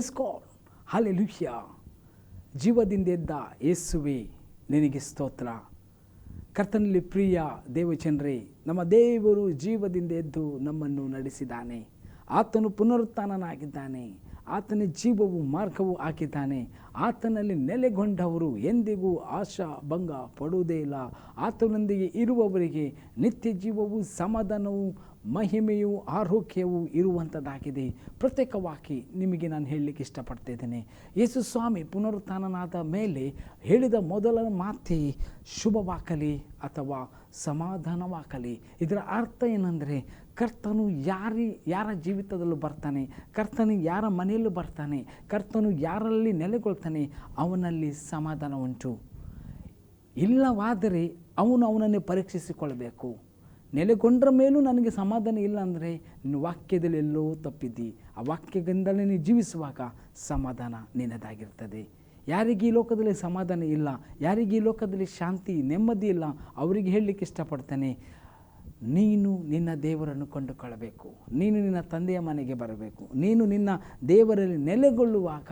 ಪ್ರೆಸ್ಕೋ ಹಾಲೆಲುಹ್ಯ ಜೀವದಿಂದ ಎದ್ದ ಯೇಸುವೆ, ನಿನಗೆ ಸ್ತೋತ್ರ. ಕರ್ತನಲ್ಲಿ ಪ್ರಿಯ ದೇವಚಂದ್ರೇ ನಮ್ಮ ದೇವರು ಜೀವದಿಂದ ಎದ್ದು ನಮ್ಮನ್ನು ನಡೆಸಿದ್ದಾನೆ. ಆತನು ಪುನರುತ್ಥಾನನಾಗಿದ್ದಾನೆ. ಆತನ ಜೀವವು ಮಾರ್ಗವು ಹಾಕಿದ್ದಾನೆ ಆತನಲ್ಲಿ ನೆಲೆಗೊಂಡವರು ಎಂದಿಗೂ ಆಶಾ ಭಂಗ ಪಡುವುದೇ ಇಲ್ಲ. ಆತನೊಂದಿಗೆ ಇರುವವರಿಗೆ ನಿತ್ಯ ಜೀವವು ಸಮಾಧಾನವು ಮಹಿಮೆಯು ಆರೋಗ್ಯವು ಇರುವಂಥದ್ದಾಗಿದೆ. ಪ್ರತ್ಯೇಕವಾಗಿ ನಿಮಗೆ ನಾನು ಹೇಳಲಿಕ್ಕೆ ಇಷ್ಟಪಡ್ತಿದ್ದೇನೆ. ಯೇಸು ಸ್ವಾಮಿ ಪುನರುತ್ಥಾನನಾದ ಮೇಲೆ ಹೇಳಿದ ಮೊದಲ ಮಾತೇ ಶುಭವಾಗಲಿ ಅಥವಾ ಸಮಾಧಾನವಾಗಲಿ. ಇದರ ಅರ್ಥ ಏನಂದರೆ ಕರ್ತನು ಯಾರಿ, ಯಾರ ಜೀವಿತದಲ್ಲೂ ಬರ್ತಾನೆ, ಕರ್ತನು ಯಾರ ಮನೆಯಲ್ಲೂ ಬರ್ತಾನೆ, ಕರ್ತನು ಯಾರಲ್ಲಿ ನೆಲೆಗೊಳ್ತಾನೆ ಅವನಲ್ಲಿ ಸಮಾಧಾನ ಉಂಟು ಇಲ್ಲವಾದರೆ ಅವನು ಅವನನ್ನೇ ಪರೀಕ್ಷಿಸಿಕೊಳ್ಬೇಕು ನೆಲೆಗೊಂಡ್ರ ಮೇಲೂ ನನಗೆ ಸಮಾಧಾನ ಇಲ್ಲ ಅಂದರೆ ನಿನ್ನ ವಾಕ್ಯದಲ್ಲಿ ಎಲ್ಲೋ ತಪ್ಪಿದ್ದಿ. ಆ ವಾಕ್ಯದಿಂದಲೇ ನೀನು ಜೀವಿಸುವಾಗ ಸಮಾಧಾನ ನಿನ್ನದಾಗಿರ್ತದೆ. ಯಾರಿಗೆ ಈ ಲೋಕದಲ್ಲಿ ಸಮಾಧಾನ ಇಲ್ಲ, ಯಾರಿಗೆ ಈ ಲೋಕದಲ್ಲಿ ಶಾಂತಿ ನೆಮ್ಮದಿ ಇಲ್ಲ, ಅವರಿಗೆ ಹೇಳಲಿಕ್ಕೆ ಇಷ್ಟಪಡ್ತೇನೆ. ನೀನು ನಿನ್ನ ದೇವರನ್ನು ಕಂಡುಕೊಳ್ಳಬೇಕು. ನೀನು ನಿನ್ನ ತಂದೆಯ ಮನೆಗೆ ಬರಬೇಕು. ನೀನು ನಿನ್ನ ದೇವರಲ್ಲಿ ನೆಲೆಗೊಳ್ಳುವಾಗ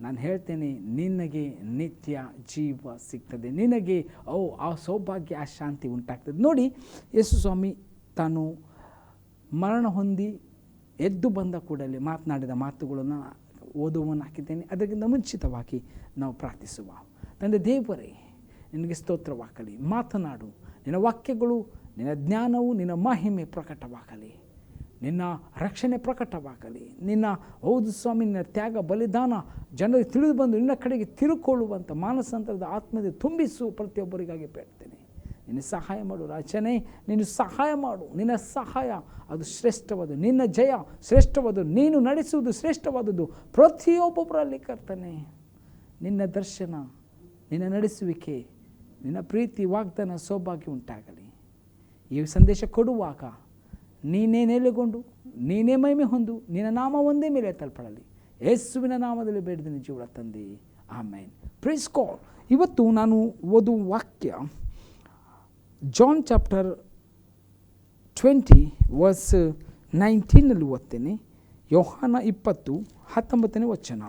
ನಾನು ಹೇಳ್ತೇನೆ, ನಿನಗೆ ನಿತ್ಯ ಜೀವ ಸಿಗ್ತದೆ. ನಿನಗೆ, ಓ, ಆ ಸೌಭಾಗ್ಯ, ಆ ಶಾಂತಿ ಉಂಟಾಗ್ತದೆ. ನೋಡಿ, ಯೇಸು ಸ್ವಾಮಿ ತಾನು ಮರಣ ಹೊಂದಿ ಎದ್ದು ಬಂದ ಕೂಡಲೇ ಮಾತನಾಡಿದ ಮಾತುಗಳನ್ನು ಓದುವನ್ನು ಹಾಕಿದ್ದೇನೆ. ಅದಕ್ಕಿಂತ ಮುಂಚಿತವಾಗಿ ನಾವು ಪ್ರಾರ್ಥಿಸುವ. ತಂದೆ ದೇವರೇ, ನಿನಗೆ ಸ್ತೋತ್ರವಾಗಲಿ, ಮಾತನಾಡು. ನಿನ್ನ ವಾಕ್ಯಗಳು ನಿನ್ನ ಜ್ಞಾನವು ನಿನ್ನ ಮಹಿಮೆ ಪ್ರಕಟವಾಗಲಿ, ನಿನ್ನ ರಕ್ಷಣೆ ಪ್ರಕಟವಾಗಲಿ, ನಿನ್ನ ಹೌದು ಸ್ವಾಮಿ, ನಿನ್ನ ತ್ಯಾಗ, ಬಲಿದಾನ, ಜನರಿಗೆ ತಿಳಿದು ಬಂದು ನಿನ್ನ ಕಡೆಗೆ ತಿರುಕೊಳ್ಳುವಂಥ ಮಾನಸಂತರದ ಆತ್ಮದ ತುಂಬಿಸು ಪ್ರತಿಯೊಬ್ಬರಿಗಾಗಿ ಬೇಡ್ತೇನೆ. ನಿನ್ನ ಸಹಾಯ ಮಾಡು ರಚನೆ ನೀನು ಸಹಾಯ ಮಾಡು, ನಿನ್ನ ಸಹಾಯ, ಅದು ಶ್ರೇಷ್ಠವಾದ, ನಿನ್ನ ಜಯ ಶ್ರೇಷ್ಠವಾದ, ನೀನು ನಡೆಸುವುದು ಶ್ರೇಷ್ಠವಾದದ್ದು ಪ್ರತಿಯೊಬ್ಬೊಬ್ಬರಲ್ಲಿ ಕರ್ತನೆ. ನಿನ್ನ ದರ್ಶನ, ನಿನ್ನ ನಡೆಸುವಿಕೆ, ನಿನ್ನ ಪ್ರೀತಿ, ವಾಗ್ದಾನ, ಸೌಭಾಗ್ಯ ಉಂಟಾಗಲಿ. ಈ ಸಂದೇಶ ಕೊಡುವಾಗ ನೀನೇ ನೆಲೆಗೊಂಡು, ನೀನೇ ಮಹಿಮೆ ಹೊಂದು, ನಿನ್ನ ನಾಮ ಒಂದೇ ಮೇಲೆ ತಲ್ಪಡಲಿ ಯೇಸುವಿನ ನಾಮದಲ್ಲಿ ಬೇಡಿದ ಜೀವಳ ತಂದೆ. ಆಮೇನ್. ಪ್ರೀಸ್ ಕಾಲ್ ಇವತ್ತು ನಾನು ಓದುವ ವಾಕ್ಯ ಜಾನ್ ಚಾಪ್ಟರ್ ಟ್ವೆಂಟಿ ವರ್ಸ್ ನೈನ್ಟೀನಲ್ಲಿ ಓದ್ತೇನೆ. ಯೋಹಾನ ಇಪ್ಪತ್ತು ಹತ್ತೊಂಬತ್ತನೇ ವಚನ.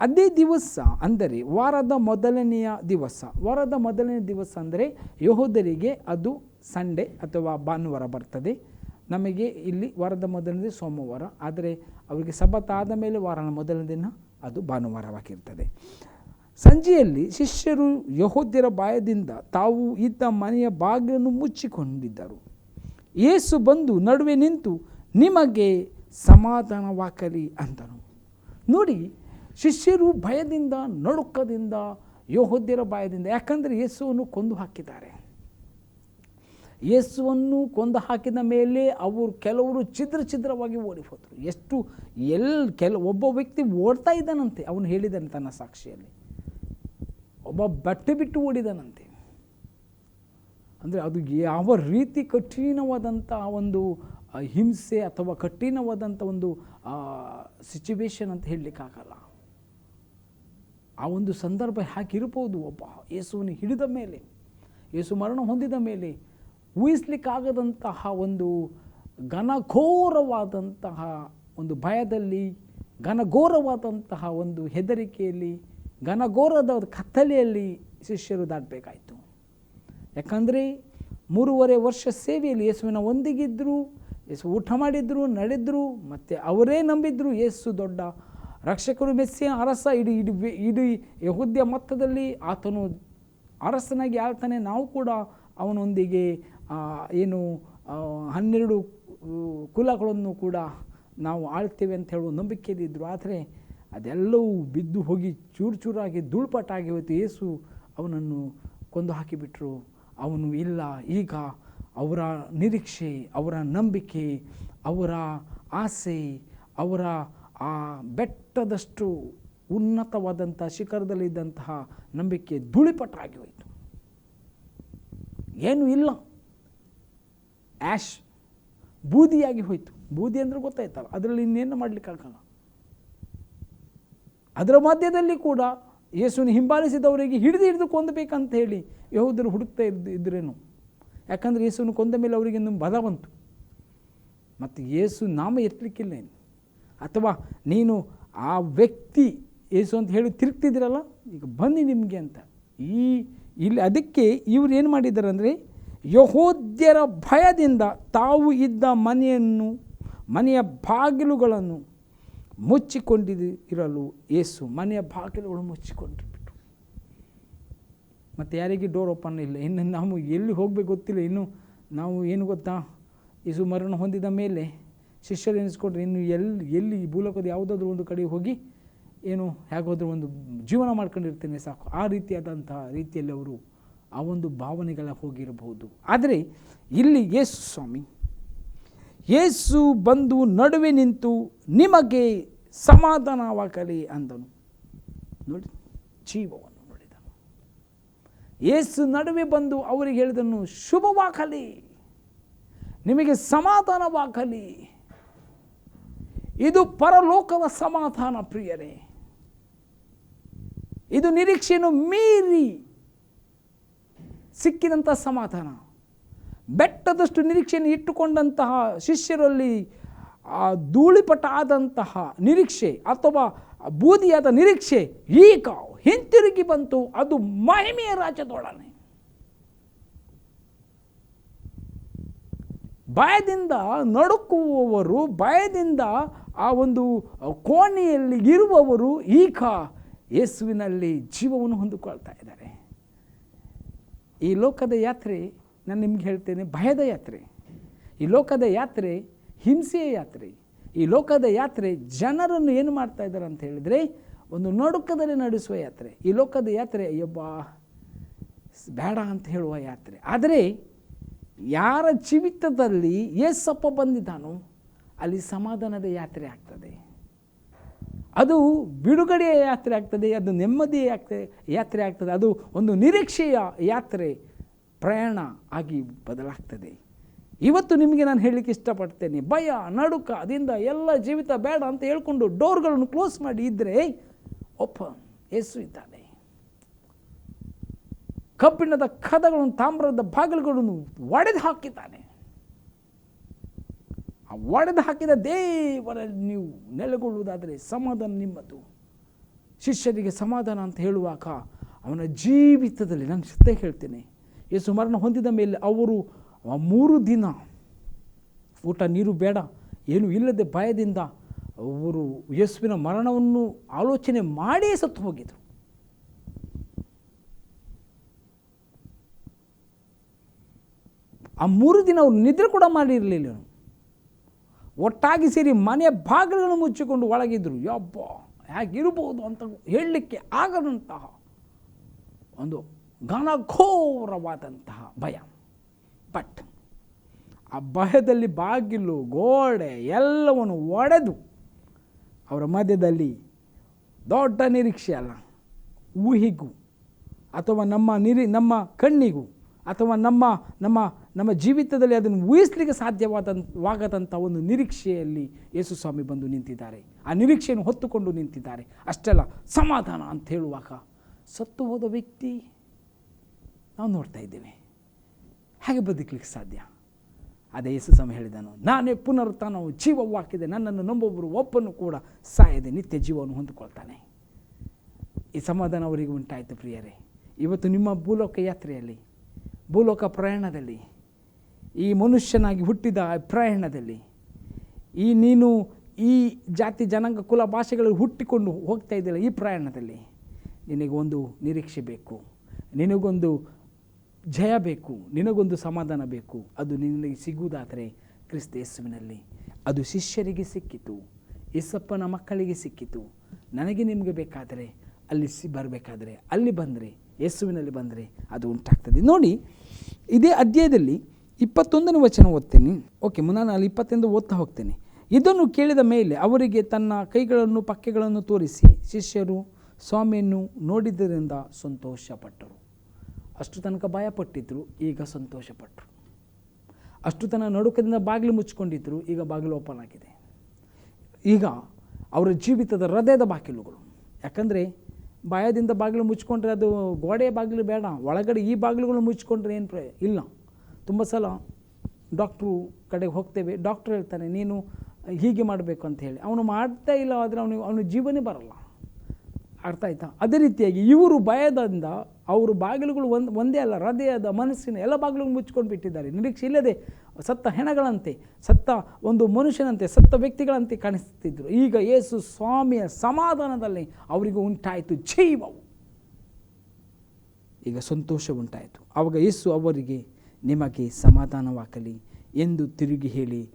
ಅದೇ ದಿವಸ ಅಂದರೆ ವಾರದ ಮೊದಲನೆಯ ದಿವಸ. ವಾರದ ಮೊದಲನೇ ದಿವಸ ಅಂದರೆ ಯಹೋದರಿಗೆ ಅದು ಸಂಡೇ ಅಥವಾ ಭಾನುವಾರ ಬರ್ತದೆ. ನಮಗೆ ಇಲ್ಲಿ ವಾರದ ಮೊದಲನೇ ಸೋಮವಾರ, ಆದರೆ ಅವರಿಗೆ ಸಬತ್ ಆದ ಮೇಲೆ ವಾರದ ಮೊದಲನೇ ದಿನ ಅದು ಭಾನುವಾರವಾಗಿರ್ತದೆ. ಸಂಜೆಯಲ್ಲಿ ಶಿಷ್ಯರು ಯಹೋದ್ಯರ ಭಯದಿಂದ ತಾವು ಇದ್ದ ಮನೆಯ ಬಾಗಿಲನ್ನು ಮುಚ್ಚಿಕೊಂಡಿದ್ದರು. ಏಸು ಬಂದು ನಡುವೆ ನಿಂತು, ನಿಮಗೆ ಸಮಾಧಾನವಾಗಲಿ ಅಂತನು ನೋಡಿ, ಶಿಷ್ಯರು ಭಯದಿಂದ, ನಡುಕದಿಂದ, ಯಹೋದ್ಯರ ಭಯದಿಂದ ಯಾಕಂದರೆ ಯೇಸುವನ್ನು ಕೊಂದು ಹಾಕಿದ್ದಾರೆ. ಯೇಸುವನ್ನು ಕೊಂದು ಹಾಕಿದ ಮೇಲೆ ಅವರು ಕೆಲವರು ಛಿದ್ರ ಛಿದ್ರವಾಗಿ ಓಡಿ ಹೋದರು. ಎಷ್ಟು ಎಲ್ ಕೆಲ ಒಬ್ಬ ವ್ಯಕ್ತಿ ಓಡ್ತಾ ಇದ್ದಾನಂತೆ, ಅವನು ಹೇಳಿದ್ದಾನೆ ತನ್ನ ಸಾಕ್ಷಿಯಲ್ಲಿ. ಒಬ್ಬ ಬಟ್ಟೆ ಬಿಟ್ಟು ಓಡಿದಾನಂತೆ. ಅಂದರೆ ಅದು ಯಾವ ರೀತಿ ಕಠಿಣವಾದಂಥ ಒಂದು ಹಿಂಸೆ ಅಥವಾ ಕಠಿಣವಾದಂಥ ಒಂದು ಸಿಚುವೇಶನ್ ಅಂತ ಹೇಳಲಿಕ್ಕಾಗಲ್ಲ ಆ ಒಂದು ಸಂದರ್ಭ ಹಾಕಿರ್ಬೋದು ಒಬ್ಬ ಯೇಸುವನ್ನು ಹಿಡಿದ ಮೇಲೆ, ಯೇಸು ಮರಣ ಹೊಂದಿದ ಮೇಲೆ ಊಹಿಸ್ಲಿಕ್ಕಾಗದಂತಹ ಒಂದು ಘನಘೋರವಾದಂತಹ ಒಂದು ಭಯದಲ್ಲಿ, ಘನಘೋರವಾದಂತಹ ಒಂದು ಹೆದರಿಕೆಯಲ್ಲಿ, ಘನಘೋರದ ಕತ್ತಲೆಯಲ್ಲಿ ಶಿಷ್ಯರು ದಾಟಬೇಕಾಯಿತು. ಯಾಕಂದರೆ ಮೂರುವರೆ ವರ್ಷ ಸೇವೆಯಲ್ಲಿ ಯೇಸುವಿನ ಒಂದಿಗಿದ್ದರು ಯೇಸು ಊಟ ಮಾಡಿದ್ರು, ನಡೆದ್ರು, ಮತ್ತು ಅವರೇ ನಂಬಿದ್ರು ಯೇಸು ದೊಡ್ಡ ರಕ್ಷಕರು, ಮೆಸ್ಸಿಯ ಅರಸ, ಇಡೀ ಇಡೀ ಇಡೀ ಯಹುದ್ಯ ಮೊತ್ತದಲ್ಲಿ ಆತನು ಅರಸನಾಗಿ ಆಳ್ತಾನೆ ನಾವು ಕೂಡ ಅವನೊಂದಿಗೆ ಏನು ಹನ್ನೆರಡು ಕುಲಗಳನ್ನು ಕೂಡ ನಾವು ಆಳ್ತೇವೆ ಅಂತ ಹೇಳುವ ನಂಬಿಕೆಯಲ್ಲಿದ್ದರು ಆದರೆ ಅದೆಲ್ಲವೂ ಬಿದ್ದು ಹೋಗಿ ಚೂರು ಚೂರಾಗಿ ಧೂಳ್ಪಟ್ಟಾಗಿ ಹೋಯ್ತು ಯೇಸು ಅವನನ್ನು ಕೊಂದು ಹಾಕಿಬಿಟ್ರು. ಅವನು ಇಲ್ಲ, ಈಗ ಅವರ ನಿರೀಕ್ಷೆ, ಅವರ ನಂಬಿಕೆ, ಅವರ ಆಸೆ, ಅವರ ಆ ಬೆಟ್ಟದಷ್ಟು ಉನ್ನತವಾದಂಥ ಶಿಖರದಲ್ಲಿದ್ದಂತಹ ನಂಬಿಕೆ ಧೂಳಿಪಟ್ಟಾಗಿ ಹೋಯಿತು ಏನೂ ಇಲ್ಲ. ಆ್ಯಶ್ ಬೂದಿಯಾಗಿ ಹೋಯಿತು. ಬೂದಿ ಅಂದರೆ ಗೊತ್ತಾಯ್ತಲ್ಲ, ಅದರಲ್ಲಿ ಇನ್ನೇನು ಮಾಡಲಿಕ್ಕಾಗಲ್ಲ ಅದರ ಮಧ್ಯದಲ್ಲಿ ಕೂಡ ಯೇಸುವಿನ ಹಿಂಬಾಲಿಸಿದವರಿಗೆ ಹಿಡಿದು ಹಿಡಿದು ಕೊಂದಬೇಕಂತ ಹೇಳಿ ಯಹೋದರು ಹುಡುಕ್ತಾ ಇದ್ದು ಇದ್ರೇನು? ಯಾಕಂದರೆ ಯೇಸುವನ್ನು ಕೊಂದ ಮೇಲೆ ಅವರಿಗೆ ನಿಮ್ಮ ಬಲ ಬಂತು. ಮತ್ತು ಯೇಸು ನಾಮ ಎತ್ತಲಿಕ್ಕಿಲ್ಲ ಅಥವಾ ನೀನು ಆ ವ್ಯಕ್ತಿ ಏಸು ಅಂತ ಹೇಳಿ ತಿರುಗ್ತಿದ್ದೀರಲ್ಲ, ಈಗ ಬನ್ನಿ ನಿಮಗೆ ಅಂತ. ಈ ಇಲ್ಲಿ ಅದಕ್ಕೆ ಇವ್ರು ಏನು ಮಾಡಿದ್ದಾರೆ ಅಂದರೆ ಯಹೋದ್ಯರ ಭಯದಿಂದ ತಾವು ಇದ್ದ ಮನೆಯನ್ನು, ಮನೆಯ ಬಾಗಿಲುಗಳನ್ನು ಮುಚ್ಚಿಕೊಂಡಿದ್ದು ಇರಲು ಏಸು ಮನೆಯ ಬಾಗಿಲುಗಳು ಮುಚ್ಚಿಕೊಂಡಿರ್ಬಿಟ್ಟು ಮತ್ತು ಯಾರಿಗೆ ಡೋರ್ ಓಪನ್ ಇಲ್ಲ? ಇನ್ನು ನಾವು ಎಲ್ಲಿ ಹೋಗಬೇಕು ಗೊತ್ತಿಲ್ಲ. ಇನ್ನು ನಾವು ಏನು ಗೊತ್ತಾ? ಯೇಸು ಮರಣ ಹೊಂದಿದ ಮೇಲೆ ಶಿಷ್ಯರು ಎನಿಸ್ಕೊಂಡ್ರೆ. ಇನ್ನು ಎಲ್ಲಿ ಎಲ್ಲಿ ಈ ಭೂಲೋಕದ ಯಾವುದಾದ್ರೂ ಒಂದು ಕಡೆ ಹೋಗಿ ಏನು, ಹೇಗೋದ್ರೂ ಒಂದು ಜೀವನ ಮಾಡ್ಕೊಂಡಿರ್ತೇನೆ ಸಾಕು. ಆ ರೀತಿಯಾದಂತಹ ರೀತಿಯಲ್ಲಿ ಅವರು ಆ ಒಂದು ಭಾವನೆಗಳ ಹೋಗಿರಬಹುದು. ಆದರೆ ಇಲ್ಲಿ ಯೇಸು ಸ್ವಾಮಿ, ಯೇಸು ಬಂದು ನಡುವೆ ನಿಂತು ನಿಮಗೆ ಸಮಾಧಾನವಾಗಲಿ ಅಂದನು. ನೋಡಿ, ಜೀವವನ್ನು ನೋಡಿದನು. ಯೇಸು ನಡುವೆ ಬಂದು ಅವರಿಗೆ ಹೇಳಿದನು, ಶುಭವಾಗಲಿ, ನಿಮಗೆ ಸಮಾಧಾನವಾಗಲಿ. ಇದು ಪರಲೋಕದ ಸಮಾಧಾನ ಪ್ರಿಯರೇ. ಇದು ನಿರೀಕ್ಷೆಯನ್ನು ಮೀರಿ ಸಿಕ್ಕಿದಂಥ ಸಮಾಧಾನ. ಬೆಟ್ಟದಷ್ಟು ನಿರೀಕ್ಷೆಯನ್ನು ಇಟ್ಟುಕೊಂಡಂತಹ ಶಿಷ್ಯರಲ್ಲಿ ಧೂಳಿಪಟ ಆದಂತಹ ನಿರೀಕ್ಷೆ ಅಥವಾ ಬೂದಿಯಾದ ನಿರೀಕ್ಷೆ ಈಗ ಹಿಂತಿರುಗಿ ಬಂತು, ಅದು ಮಹಿಮೆಯ ರಾಜ್ಯದೊಡನೆ ಭಯದಿಂದ ನಡುಕುವವರು, ಭಯದಿಂದ ಆ ಒಂದು ಕೋಣೆಯಲ್ಲಿ ಇರುವವರು, ಈಗ ಯೇಸುವಿನಲ್ಲಿ ಜೀವವನ್ನು ಹೊಂದಿಕೊಳ್ತಾ ಇದ್ದಾರೆ. ಈ ಲೋಕದ ಯಾತ್ರೆ ನಾನು ನಿಮ್ಗೆ ಹೇಳ್ತೇನೆ ಭಯದ ಯಾತ್ರೆ. ಈ ಲೋಕದ ಯಾತ್ರೆ ಹಿಂಸೆಯ ಯಾತ್ರೆ. ಈ ಲೋಕದ ಯಾತ್ರೆ ಜನರನ್ನು ಏನು ಮಾಡ್ತಾ ಇದ್ದಾರೆ ಅಂತ ಹೇಳಿದರೆ ಒಂದು ನಡುಕದಲ್ಲಿ ನಡೆಸುವ ಯಾತ್ರೆ. ಈ ಲೋಕದ ಯಾತ್ರೆ ಅಯ್ಯಬ್ಬ, ಬೇಡ ಅಂತ ಹೇಳುವ ಯಾತ್ರೆ. ಆದರೆ ಯಾರ ಜೀವಿತದಲ್ಲಿ ಏಸಪ್ಪ ಬಂದಿದ್ದಾನೋ ಅಲ್ಲಿ ಸಮಾಧಾನದ ಯಾತ್ರೆ ಆಗ್ತದೆ. ಅದು ಬಿಡುಗಡೆಯ ಯಾತ್ರೆ ಆಗ್ತದೆ, ಅದು ನೆಮ್ಮದಿಯ ಯಾತ್ರೆ ಯಾತ್ರೆ ಆಗ್ತದೆ, ಅದು ಒಂದು ನಿರೀಕ್ಷೆಯ ಯಾತ್ರೆ, ಪ್ರಯಾಣ ಆಗಿ ಬದಲಾಗ್ತದೆ. ಇವತ್ತು ನಿಮಗೆ ನಾನು ಹೇಳಲಿಕ್ಕೆ ಇಷ್ಟಪಡ್ತೇನೆ, ಭಯ, ನಡುಕ ಅದರಿಂದ ಎಲ್ಲ ಜೀವಿತ ಬೇಡ ಅಂತ ಹೇಳ್ಕೊಂಡು ಡೋರ್ಗಳನ್ನು ಕ್ಲೋಸ್ ಮಾಡಿ ಇದ್ದರೆ ಒಪ್ಪ ಯೇಸು ಇದ್ದಾನೆ. ಕಬ್ಬಿಣದ ಕದಗಳನ್ನು, ತಾಮ್ರದ ಬಾಗಿಲುಗಳನ್ನು ಒಡೆದು ಹಾಕಿದ್ದಾನೆ. ಒಡೆದು ಹಾಕಿದ ದೇವರಲ್ಲಿ ನೀವು ನೆಲೆಗೊಳ್ಳುವುದಾದರೆ ಸಮಾಧಾನ ನಿಮ್ಮದು. ಶಿಷ್ಯರಿಗೆ ಸಮಾಧಾನ ಅಂತ ಹೇಳುವಾಗ ಅವನ ಜೀವಿತದಲ್ಲಿ ನಾನು ಸತ್ಯ ಹೇಳ್ತೇನೆ. ಯೇಸು ಮರಣ ಹೊಂದಿದ ಮೇಲೆ ಅವರು ಮೂರು ದಿನ ಊಟ ನೀರು ಬೇಡ, ಏನು ಇಲ್ಲದೆ ಭಯದಿಂದ ಅವರು ಯೇಸುವಿನ ಮರಣವನ್ನು ಆಲೋಚನೆ ಮಾಡೇ ಸತ್ತು ಹೋಗಿದ್ರು. ಆ ಮೂರು ದಿನ ಅವರು ನಿದ್ರೆ ಕೂಡ ಮಾಡಿರಲಿಲ್ಲ. ಒಟ್ಟಾಗಿ ಸೇರಿ ಮನೆಯ ಬಾಗಿಲುಗಳನ್ನು ಮುಚ್ಚಿಕೊಂಡು ಒಳಗಿದ್ರು. ಯಬ್ಬ ಹೇಗಿರಬಹುದು ಅಂತ ಹೇಳಲಿಕ್ಕೆ ಆಗದಂತಹ ಒಂದು ಘನಘೋರವಾದಂತಹ ಭಯ. ಬಟ್ ಆ ಭಯದಲ್ಲಿ ಬಾಗಿಲು, ಗೋಡೆ ಎಲ್ಲವನ್ನು ಒಡೆದು ಅವರ ಮಧ್ಯದಲ್ಲಿ ದೊಡ್ಡ ನಿರೀಕ್ಷೆ ಅಲ್ಲ. ಊಹಿಗೂ ಅಥವಾ ನಮ್ಮ ನಿರಿ, ನಮ್ಮ ಕಣ್ಣಿಗೂ ಅಥವಾ ನಮ್ಮ ನಮ್ಮ ನಮ್ಮ ಜೀವಿತದಲ್ಲಿ ಅದನ್ನು ಊಹಿಸ್ಲಿಕ್ಕೆ ಸಾಧ್ಯವಾದಂವಾಗದಂಥ ಒಂದು ನಿರೀಕ್ಷೆಯಲ್ಲಿ ಯೇಸು ಸ್ವಾಮಿ ಬಂದು ನಿಂತಿದ್ದಾರೆ. ಆ ನಿರೀಕ್ಷೆಯನ್ನು ಹೊತ್ತುಕೊಂಡು ನಿಂತಿದ್ದಾರೆ. ಅಷ್ಟೆಲ್ಲ ಸಮಾಧಾನ ಅಂತ ಹೇಳುವಾಗ ಸತ್ತು ಹೋದ ವ್ಯಕ್ತಿ ನಾವು ನೋಡ್ತಾ ಇದ್ದೇವೆ. ಹಾಗೆ ಬದುಕಲಿಕ್ಕೆ ಸಾಧ್ಯ? ಅದೇ ಯೇಸು ಸ್ವಾಮಿ ಹೇಳಿದನು, ನಾನೇ ಪುನರುತ್ಥಾನವು ಜೀವವಾಕಿದೆ ನನ್ನನ್ನು ನಂಬೊಬ್ಬರು ಒಬ್ಬನು ಕೂಡ ಸಾಯದೆ ನಿತ್ಯ ಜೀವವನ್ನು ಹೊಂದಿಕೊಳ್ತಾನೆ. ಈ ಸಮಾಧಾನ ಅವರಿಗೆ ಉಂಟಾಯಿತು ಪ್ರಿಯರೇ. ಇವತ್ತು ನಿಮ್ಮ ಭೂಲೋಕ ಯಾತ್ರೆಯಲ್ಲಿ, ಭೂಲೋಕ ಪ್ರಯಾಣದಲ್ಲಿ ಈ ಮನುಷ್ಯನಾಗಿ ಹುಟ್ಟಿದ ಪ್ರಯಾಣದಲ್ಲಿ, ಈ ನೀನು ಈ ಜಾತಿ ಜನಾಂಗ ಕುಲ ಭಾಷೆಗಳಲ್ಲಿ ಹುಟ್ಟಿಕೊಂಡು ಹೋಗ್ತಾ ಇದ್ದಿಲ್ಲ ಈ ಪ್ರಯಾಣದಲ್ಲಿ ನಿನಗೊಂದು ನಿರೀಕ್ಷೆ ಬೇಕು. ನಿನಗೊಂದು ಜಯ ಬೇಕು. ನಿನಗೊಂದು ಸಮಾಧಾನ ಬೇಕು. ಅದು ನಿನಗೆ ಸಿಗುವುದಾದರೆ ಕ್ರಿಸ್ತ ಯೇಸುವಿನಲ್ಲಿ ಅದು ಶಿಷ್ಯರಿಗೆ ಸಿಕ್ಕಿತು ಯೇಸಪ್ಪನ ಮಕ್ಕಳಿಗೆ ಸಿಕ್ಕಿತು. ನನಗೆ ನಿಮಗೆ ಬೇಕಾದರೆ ಅಲ್ಲಿ ಸಿ ಬರಬೇಕಾದರೆ ಅಲ್ಲಿ ಬಂದರೆ, ಯೇಸುವಿನಲ್ಲಿ ಬಂದರೆ ಅದು ಉಂಟಾಗ್ತದೆ. ನೋಡಿ, ಇದೇ ಅಧ್ಯಾಯದಲ್ಲಿ ಇಪ್ಪತ್ತೊಂದನೇ ವಚನ ಓದ್ತೀನಿ. ಓಕೆ ನಾನು ಅಲ್ಲಿ ಇಪ್ಪತ್ತೊಂದು ಓದ್ತಾ ಹೋಗ್ತೇನೆ. ಇದನ್ನು ಕೇಳಿದ ಮೇಲೆ ಅವರಿಗೆ ತನ್ನ ಕೈಗಳನ್ನು, ಪಕ್ಕೆಗಳನ್ನು ತೋರಿಸಿ, ಶಿಷ್ಯರು ಸ್ವಾಮಿಯನ್ನು ನೋಡಿದ್ದರಿಂದ ಸಂತೋಷಪಟ್ಟರು. ಅಷ್ಟು ತನಕ ಭಯಪಟ್ಟಿದ್ದರು ಈಗ ಸಂತೋಷಪಟ್ಟರು ಅಷ್ಟು ತನಕ ನಡುಕದಿಂದ ಬಾಗಿಲು ಮುಚ್ಚಿಕೊಂಡಿದ್ದರು ಈಗ ಬಾಗಿಲು ಓಪನ್ ಆಗಿದೆ. ಈಗ ಅವರ ಜೀವಿತದ ಹೃದಯದ ಬಾಗಿಲುಗಳು. ಯಾಕಂದರೆ ಭಯದಿಂದ ಬಾಗಿಲು ಮುಚ್ಕೊಂಡ್ರೆ ಅದು ಗೋಡೆಯ ಬಾಗಿಲು ಬೇಡ, ಒಳಗಡೆ ಈ ಬಾಗಿಲುಗಳು ಮುಚ್ಕೊಂಡ್ರೆ ಏನು ಪ್ರಯ ಇಲ್ಲ. ತುಂಬ ಸಲ ಡಾಕ್ಟ್ರು ಕಡೆಗೆ ಹೋಗ್ತೇವೆ ಡಾಕ್ಟ್ರು ಹೇಳ್ತಾನೆ, ನೀನು ಹೀಗೆ ಮಾಡಬೇಕು ಅಂತ ಹೇಳಿ. ಅವನು ಮಾಡ್ತಾ ಇಲ್ಲ ಆದರೆ ಅವನು ಅವನ ಜೀವನೇ ಬರಲ್ಲ. ಅರ್ಥ ಆಯ್ತಾ? ಅದೇ ರೀತಿಯಾಗಿ ಇವರು ಭಯದಿಂದ ಅವರು ಬಾಗಿಲುಗಳು ಒಂದು, ಒಂದೇ ಅಲ್ಲ, ಹೃದಯದ, ಮನಸ್ಸಿನ ಎಲ್ಲ ಬಾಗಿಲುಗಳು ಮುಚ್ಕೊಂಡು ಬಿಟ್ಟಿದ್ದಾರೆ. ನಿರೀಕ್ಷೆ ಇಲ್ಲದೆ ಸತ್ತ ಹೆಣಗಳಂತೆ, ಸತ್ತ ಒಂದು ಮನುಷ್ಯನಂತೆ, ಸತ್ತ ವ್ಯಕ್ತಿಗಳಂತೆ ಕಾಣಿಸ್ತಿದ್ದರು ಈಗ ಯೇಸು ಸ್ವಾಮಿಯ ಸಮಾಧಾನದಲ್ಲಿ ಅವರಿಗೆ ಉಂಟಾಯಿತು, ಜೀವವು. ಈಗ ಸಂತೋಷ ಉಂಟಾಯಿತು. ಆವಾಗ ಯೇಸು ಅವರಿಗೆ ನಿಮಗೆ ಸಮಾಧಾನವಾಗಲಿ ಎಂದು ತಿರುಗಿ ಹೇಳಿ,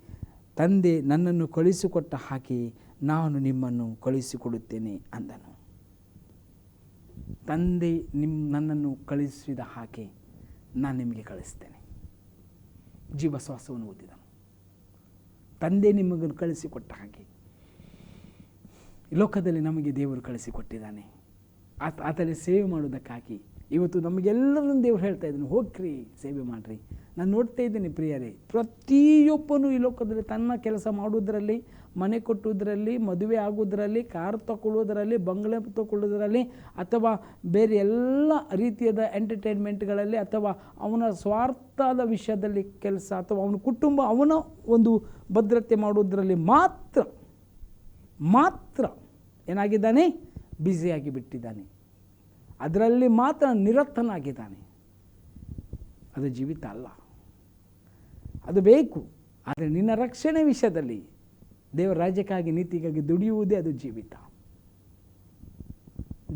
ತಂದೆ, ನನ್ನನ್ನು ಕಳಿಸಿಕೊಟ್ಟ ಹಾಗೆ ನಾನು ನಿಮ್ಮನ್ನು ಕಳಿಸಿಕೊಡುತ್ತೇನೆ ಅಂದನು. ತಂದೆ ನಿಮ್ಮ ನನ್ನನ್ನು ಕಳಿಸಿದ ಹಾಗೆ ನಾನು ನಿಮಗೆ ಕಳಿಸ್ತೇನೆ ಜೀವಶ್ವಾಸವನ್ನು ಓದಿದನು. ತಂದೆ ನಿಮಗನ್ನು ಕಳಿಸಿಕೊಟ್ಟ ಹಾಗೆ ಲೋಕದಲ್ಲಿ ನಮಗೆ ದೇವರು ಕಳಿಸಿಕೊಟ್ಟಿದ್ದಾನೆ ಆತ ಆತಲ್ಲಿ ಸೇವೆ ಮಾಡೋದಕ್ಕಾಗಿ ಇವತ್ತು ನಮಗೆಲ್ಲರನ್ನು ದೇವರು ಹೇಳ್ತಾ ಇದ್ದಾನೆ, ಹೋಗ್ರಿ, ಸೇವೆ ಮಾಡಿರಿ. ನಾನು ನೋಡ್ತಾ ಇದ್ದೀನಿ ಪ್ರಿಯರೇ, ಪ್ರತಿಯೊಬ್ಬನು ಈ ಲೋಕದಲ್ಲಿ ತನ್ನ ಕೆಲಸ ಮಾಡುವುದರಲ್ಲಿ, ಮನೆ ಕಟ್ಟುವುದರಲ್ಲಿ, ಮದುವೆ ಆಗುವುದರಲ್ಲಿ, ಕಾರ್ ತಗೊಳ್ಳೋದರಲ್ಲಿ ಬಂಗ್ಲೆ ತಗೊಳ್ಳೋದರಲ್ಲಿ ಅಥವಾ ಬೇರೆ ಎಲ್ಲ ರೀತಿಯಾದ ಎಂಟರ್ಟೈನ್ಮೆಂಟ್ಗಳಲ್ಲಿ ಅಥವಾ ಅವನ ಸ್ವಾರ್ಥದ ವಿಷಯದಲ್ಲಿ ಕೆಲಸ, ಅಥವಾ ಅವನ ಕುಟುಂಬ, ಅವನ ಒಂದು ಭದ್ರತೆ ಮಾಡುವುದರಲ್ಲಿ ಮಾತ್ರ ಮಾತ್ರ ಏನಾಗಿದ್ದಾನೆ? ಬ್ಯುಸಿಯಾಗಿ ಬಿಟ್ಟಿದ್ದಾನೆ ಅದರಲ್ಲಿ ಮಾತ್ರ ನಿರತನಾಗಿದ್ದಾನೆ. ಅದು ಜೀವಿತ ಅಲ್ಲ. ಅದು ಬೇಕು. ಆದರೆ ನಿನ್ನ ರಕ್ಷಣೆ ವಿಷಯದಲ್ಲಿ ದೇವರ ರಾಜ್ಯಕ್ಕಾಗಿ ನೀತಿಗಾಗಿ ದುಡಿಯುವುದೇ ಅದು ಜೀವಿತ.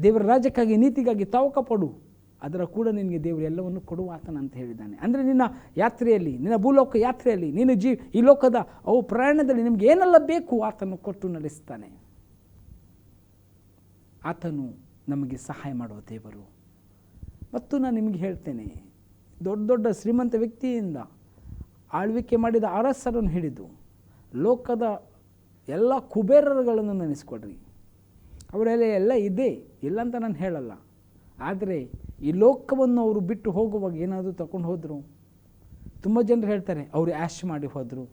ದೇವರ ರಾಜ್ಯಕ್ಕಾಗಿ ನೀತಿಗಾಗಿ ತವಕ ಪಡು. ಅದರ ಕೂಡ ನಿನಗೆ ದೇವರು ಎಲ್ಲವನ್ನು ಕೊಡುವ ಆತನ ಅಂತ ಹೇಳಿದ್ದಾನೆ. ಅಂದರೆ ನಿನ್ನ ಯಾತ್ರೆಯಲ್ಲಿ, ನಿನ್ನ ಭೂಲೋಕ ಯಾತ್ರೆಯಲ್ಲಿ, ನೀನು ಜೀ, ಈ ಲೋಕದ ಅವು ಪ್ರಯಾಣದಲ್ಲಿ ನಿಮಗೆ ಏನೆಲ್ಲ ಬೇಕು ಆತನು ಕೊಟ್ಟು ನಡೆಸ್ತಾನೆ. ಆತನು ನಮಗೆ ಸಹಾಯ ಮಾಡುವ ದೇವರು. ಮತ್ತು ನಾನು ನಿಮಗೆ ಹೇಳ್ತೇನೆ, ದೊಡ್ಡ ದೊಡ್ಡ ಶ್ರೀಮಂತ ವ್ಯಕ್ತಿಯಿಂದ ಆಳ್ವಿಕೆ ಮಾಡಿದ ಅರಸರನ್ನು ಹಿಡಿದು ಲೋಕದ ಎಲ್ಲ ಕುಬೇರರುಗಳನ್ನು ನೆನೆಸ್ಕೊಡ್ರಿ. ಅವರೆಲ್ಲ ಎಲ್ಲ ಇದೆ ಇಲ್ಲ ಅಂತ ನಾನು ಹೇಳಲ್ಲ. ಆದರೆ ಈ ಲೋಕವನ್ನು ಅವರು ಬಿಟ್ಟು ಹೋಗುವಾಗ ಏನಾದರೂ ತಗೊಂಡು ಹೋದರು? ತುಂಬ ಜನರು ಹೇಳ್ತಾರೆ, ಅವರು ಆ್ಯಶ್ ಮಾಡಿ ಹೋದರು.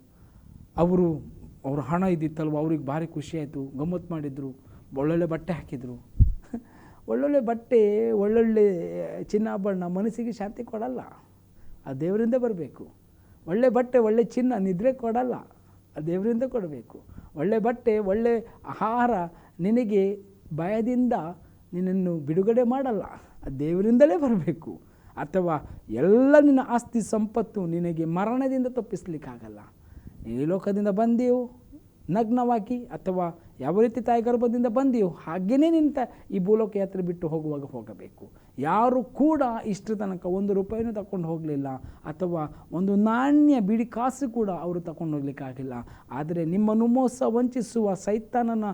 ಅವರು, ಅವ್ರ ಹಣ ಇದ್ದಿತ್ತಲ್ವ, ಅವ್ರಿಗೆ ಭಾರಿ ಖುಷಿಯಾಯಿತು ಗಮ್ಮತ್ತು ಮಾಡಿದರು, ಒಳ್ಳೊಳ್ಳೆ ಬಟ್ಟೆ ಹಾಕಿದರು. ಒಳ್ಳೊಳ್ಳೆ ಬಟ್ಟೆ, ಒಳ್ಳೊಳ್ಳೆ ಚಿನ್ನಾಭರಣ ಮನಸ್ಸಿಗೆ ಶಾಂತಿ ಕೊಡಲ್ಲ. ಆ ದೇವರಿಂದ ಬರಬೇಕು. ಒಳ್ಳೆ ಬಟ್ಟೆ, ಒಳ್ಳೆ ಚಿನ್ನ ನಿದ್ರೆ ಕೊಡಲ್ಲ. ಆ ದೇವರಿಂದ ಕೊಡಬೇಕು. ಒಳ್ಳೆ ಬಟ್ಟೆ, ಒಳ್ಳೆ ಆಹಾರ ನಿನಗೆ ಭಯದಿಂದ ನಿನ್ನನ್ನು ಬಿಡುಗಡೆ ಮಾಡಲ್ಲ. ಆ ದೇವರಿಂದಲೇ ಬರಬೇಕು. ಅಥವಾ ಎಲ್ಲ ನಿನ್ನ ಆಸ್ತಿ ಸಂಪತ್ತು ನಿನಗೆ ಮರಣದಿಂದ ತಪ್ಪಿಸ್ಲಿಕ್ಕಾಗಲ್ಲ. ಈ ಲೋಕದಿಂದ ಬಂದೆವು ನಗ್ನವಾಗಿ ಅಥವಾ ಯಾವ ರೀತಿ ತಾಯಿ ಗರ್ಭದಿಂದ ಬಂದೆಯೋ ಹಾಗೆಯೇ ನಿಂತ ಈ ಭೂಲೋಕ ಯಾತ್ರೆ ಬಿಟ್ಟು ಹೋಗುವಾಗ ಹೋಗಬೇಕು. ಯಾರು ಕೂಡ ಇಷ್ಟು ತನಕ ಒಂದು ರೂಪಾಯಿನೂ ತಗೊಂಡು ಹೋಗಲಿಲ್ಲ ಅಥವಾ ಒಂದು ನಾಣ್ಯ ಬಿಡಿ ಕಾಸು ಕೂಡ ಅವರು ತಗೊಂಡು ಹೋಗ್ಲಿಕ್ಕಾಗಿಲ್ಲ ಆದರೆ ನಿಮ್ಮನ್ನು ಮೋಸ ವಂಚಿಸುವ ಸೈತಾನನ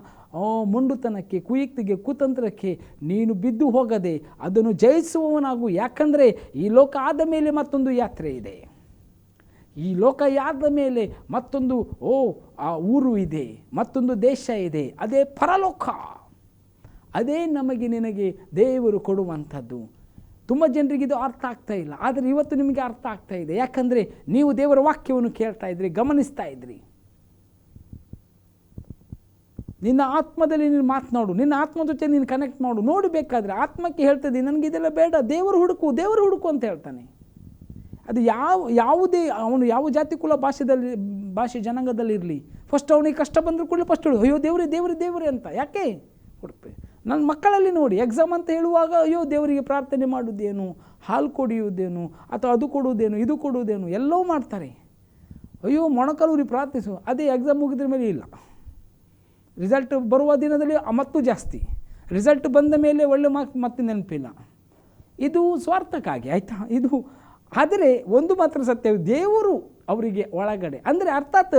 ಮುಂಡುತನಕ್ಕೆ ಮೊಂಡುತನಕ್ಕೆ, ಕುಯುಕ್ತಿಗೆ, ಕುತಂತ್ರಕ್ಕೆ ನೀನು ಬಿದ್ದು ಹೋಗದೆ ಅದನ್ನು ಜಯಿಸುವವನಾಗು. ಯಾಕಂದರೆ ಈ ಲೋಕ ಆದ ಮೇಲೆ ಮತ್ತೊಂದು ಯಾತ್ರೆ ಇದೆ. ಈ ಲೋಕ ಯಾದ ಮೇಲೆ ಮತ್ತೊಂದು, ಓ, ಆ ಊರು ಇದೆ, ಮತ್ತೊಂದು ದೇಶ ಇದೆ, ಅದೇ ಪರಲೋಕ. ಅದೇ ನಮಗೆ ನಿನಗೆ ದೇವರು ಕೊಡುವಂಥದ್ದು. ತುಂಬ ಜನರಿಗೆ ಇದು ಅರ್ಥ ಆಗ್ತಾ ಇಲ್ಲ, ಆದರೆ ಇವತ್ತು ನಿಮಗೆ ಅರ್ಥ ಆಗ್ತಾ ಇದೆ. ಯಾಕಂದರೆ ನೀವು ದೇವರ ವಾಕ್ಯವನ್ನು ಕೇಳ್ತಾ ಇದ್ರಿ, ಗಮನಿಸ್ತಾ ಇದ್ರಿ. ನಿನ್ನ ಆತ್ಮದಲ್ಲಿ ನೀನು ಮಾತನಾಡು ನಿನ್ನ ಆತ್ಮ ಜೊತೆ ನೀನು ಕನೆಕ್ಟ್ ಮಾಡು. ನೋಡಬೇಕಾದ್ರೆ ಆತ್ಮಕ್ಕೆ ಹೇಳ್ತದೆ ನನಗೆ ಇದೆಲ್ಲ ಬೇಡ, ದೇವರು ಹುಡುಕು ದೇವರು ಹುಡುಕು ಅಂತ ಹೇಳ್ತಾನೆ. ಅದು ಯಾವ, ಯಾವುದೇ, ಅವನು ಯಾವ ಜಾತಿ ಕುಲ ಭಾಷೆದಲ್ಲಿ, ಭಾಷೆ ಜನಾಂಗದಲ್ಲಿ ಇರಲಿ. ಫಸ್ಟ್ ಅವನಿಗೆ ಕಷ್ಟ ಬಂದರೂ ಕೂಡ ಫಸ್ಟ್ ಹೇಳು, ಅಯ್ಯೋ ದೇವ್ರಿ ದೇವ್ರಿ ದೇವ್ರಿ ಅಂತ. ಯಾಕೆ? ಹುಡುಕ್ಬೇಕು ನನ್ನ ಮಕ್ಕಳಲ್ಲಿ ನೋಡಿ ಎಕ್ಸಾಮ್ ಅಂತ ಹೇಳುವಾಗ, ಅಯ್ಯೋ ದೇವರಿಗೆ ಪ್ರಾರ್ಥನೆ ಮಾಡುವುದೇನು ಹಾಲು ಕೊಡಿಯುವುದೇನು, ಅಥವಾ ಅದು ಕೊಡುವುದೇನು, ಇದು ಕೊಡುವುದೇನು ಎಲ್ಲವೂ ಮಾಡ್ತಾರೆ. ಅಯ್ಯೋ ಮೊಣಕಲೂರಿ ಪ್ರಾರ್ಥಿಸು. ಅದೇ ಎಕ್ಸಾಮ್ ಮುಗಿದ್ರ ಮೇಲೆ ಇಲ್ಲ. ರಿಸಲ್ಟ್ ಬರುವ ದಿನದಲ್ಲಿ ಮತ್ತು ಜಾಸ್ತಿ. ರಿಸಲ್ಟ್ ಬಂದ ಮೇಲೆ ಒಳ್ಳೆ ಮಾರ್ಕ್ ಮತ್ತೆ ನೆನಪಿಲ್ಲ. ಇದು ಸ್ವಾರ್ಥಕ್ಕಾಗಿ, ಆಯಿತಾ? ಇದು ಆದರೆ ಒಂದು ಮಾತ್ರ ಸತ್ಯ, ದೇವರು ಅವರಿಗೆ ಒಳಗಡೆ. ಅಂದರೆ ಅರ್ಥಾತ್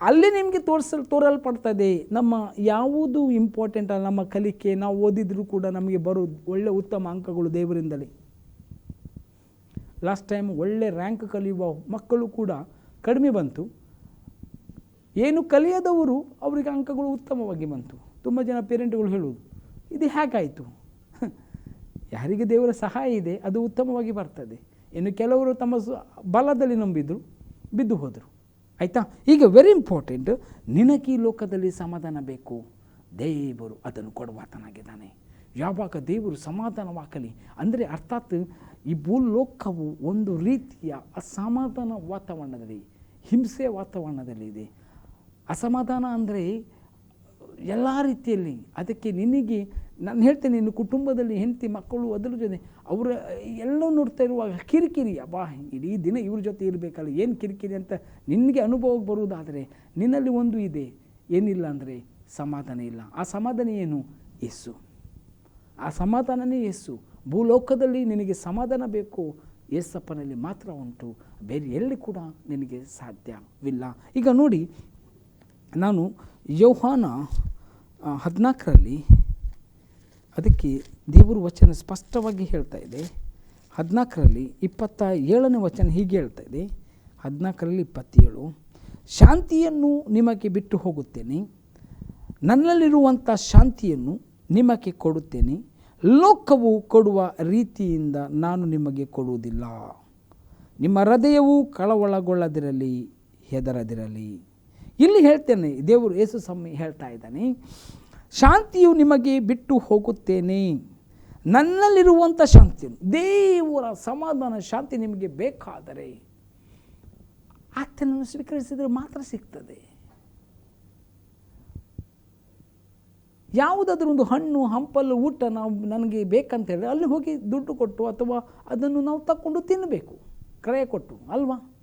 ಅಲ್ಲಿ ನಿಮಗೆ ತೋರಿಸಲ್, ತೋರಲ್ಪಡ್ತದೆ, ನಮ್ಮ ಯಾವುದು ಇಂಪಾರ್ಟೆಂಟ್ ಅಲ್ಲ ನಮ್ಮ ಕಲಿಕೆ, ನಾವು ಓದಿದರೂ ಕೂಡ ನಮಗೆ ಬರೋ ಒಳ್ಳೆ ಉತ್ತಮ ಅಂಕಗಳು ದೇವರಿಂದಲೇ. ಲಾಸ್ಟ್ ಟೈಮ್ ಒಳ್ಳೆ ರ್ಯಾಂಕ್ ಕಲಿಯುವ ಮಕ್ಕಳು ಕೂಡ ಕಡಿಮೆ ಬಂತು. ಏನು ಕಲಿಯದವರು ಅವರಿಗೆ ಅಂಕಗಳು ಉತ್ತಮವಾಗಿ ಬಂತು. ತುಂಬ ಜನ ಪೇರೆಂಟ್ಗಳು ಹೇಳುವುದು ಇದು ಹ್ಯಾಕಾಯಿತು ಯಾರಿಗೆ ದೇವರ ಸಹಾಯ ಇದೆ, ಅದು ಉತ್ತಮವಾಗಿ ಬರ್ತದೆ. ಇನ್ನು ಕೆಲವರು ತಮ್ಮ ಬಲದಲ್ಲಿ ನಂಬಿದ್ರು, ಬಿದ್ದು ಹೋದರು. ಆಯಿತಾ? ಈಗ ವೆರಿ ಇಂಪಾರ್ಟೆಂಟ್ ನಿನಗೆ ಈ ಲೋಕದಲ್ಲಿ ಸಮಾಧಾನ ಬೇಕು. ದೇವರು ಅದನ್ನು ಕೊಡುವಾತನಾಗಿದ್ದಾನೆ ಯಾವಾಗ ದೇವರು ಸಮಾಧಾನವಾಗಲಿ, ಅಂದರೆ ಅರ್ಥಾತ್ ಈ ಭೂಲೋಕವು ಒಂದು ರೀತಿಯ ಅಸಮಾಧಾನ ವಾತಾವರಣದಲ್ಲಿ, ಹಿಂಸೆ ವಾತಾವರಣದಲ್ಲಿ ಇದೆ. ಅಸಮಾಧಾನ ಅಂದರೆ ಎಲ್ಲ ರೀತಿಯಲ್ಲಿ ಅದಕ್ಕೆ ನಿನಗೆ ನಾನು ಹೇಳ್ತೇನೆ, ಇನ್ನು ಕುಟುಂಬದಲ್ಲಿ ಹೆಂಡತಿ ಮಕ್ಕಳು ಅದರ ಜೊತೆ, ಅವರ, ಎಲ್ಲೋ ನೋಡ್ತಾ ಇರುವಾಗ ಕಿರಿಕಿರಿ, ಅಬ್ಬಾ, ಇಡೀ ದಿನ ಇವ್ರ ಜೊತೆ ಇರಬೇಕಲ್ಲ, ಏನು ಕಿರಿಕಿರಿ ಅಂತ ನಿನಗೆ ಅನುಭವಕ್ಕೆ ಬರುವುದಾದರೆ ನಿನ್ನಲ್ಲಿ ಒಂದು ಇದೆ, ಏನಿಲ್ಲ ಅಂದರೆ ಸಮಾಧಾನ ಇಲ್ಲ. ಆ ಸಮಾಧಾನ ಏನು? ಯೇಸು ಆ ಸಮಾಧಾನನೇ ಯೇಸು ಭೂಲೋಕದಲ್ಲಿ ನಿನಗೆ ಸಮಾಧಾನ ಬೇಕು, ಯೇಸಪ್ಪನಲ್ಲಿ ಮಾತ್ರ ಉಂಟು, ಬೇರೆ ಎಲ್ಲಿ ಕೂಡ ನಿನಗೆ ಸಾಧ್ಯವಿಲ್ಲ. ಈಗ ನೋಡಿ, ನಾನು ಯೌಹಾನ ಹದಿನಾಲ್ಕರಲ್ಲಿ ಅದಕ್ಕೆ ದೇವರ ವಚನ ಸ್ಪಷ್ಟವಾಗಿ ಹೇಳ್ತಾ ಇದೆ. ಹದಿನಾಲ್ಕರಲ್ಲಿ ಇಪ್ಪತ್ತ ಏಳನೇ ವಚನ ಹೀಗೆ ಹೇಳ್ತಾ ಇದೆ. ಹದಿನಾಲ್ಕರಲ್ಲಿ ಇಪ್ಪತ್ತೇಳು, ಶಾಂತಿಯನ್ನು ನಿಮಗೆ ಬಿಟ್ಟು ಹೋಗುತ್ತೇನೆ. ನನ್ನಲ್ಲಿರುವಂಥ ಶಾಂತಿಯನ್ನು ನಿಮಗೆ ಕೊಡುತ್ತೇನೆ. ಲೋಕವು ಕೊಡುವ ರೀತಿಯಿಂದ ನಾನು ನಿಮಗೆ ಕೊಡುವುದಿಲ್ಲ. ನಿಮ್ಮ ಹೃದಯವು ಕಳವಳಗೊಳ್ಳದಿರಲಿ, ಹೆದರದಿರಲಿ. ಇಲ್ಲಿ ಹೇಳ್ತೇನೆ, ದೇವರು ಯೇಸು ಸ್ವಾಮಿ ಹೇಳ್ತಾ ಇದ್ದಾನೆ. ಶಾಂತಿಯು ನಿಮಗೆ ಬಿಟ್ಟು ಹೋಗುತ್ತೇನೆ. ನನ್ನಲ್ಲಿರುವಂಥ ಶಾಂತಿ ದೇವರ ಸಮಾಧಾನ ಶಾಂತಿ ನಿಮಗೆ ಬೇಕಾದರೆ ಆತನನ್ನು ಸ್ವೀಕರಿಸಿದರೆ ಮಾತ್ರ ಸಿಗ್ತದೆ. ಯಾವುದಾದ್ರೂ ಒಂದು ಹಣ್ಣು, ಹಂಪಲು, ಊಟ ನಾವು ನನಗೆ ಬೇಕಂತ ಹೇಳಿದ್ರೆ ಅಲ್ಲಿ ಹೋಗಿ ದುಡ್ಡು ಕೊಟ್ಟು ಅಥವಾ ಅದನ್ನು ನಾವು ತಕ್ಕೊಂಡು ತಿನ್ನಬೇಕು. ಕ್ರಯ ಕೊಟ್ಟು, ಅಲ್ವಾ?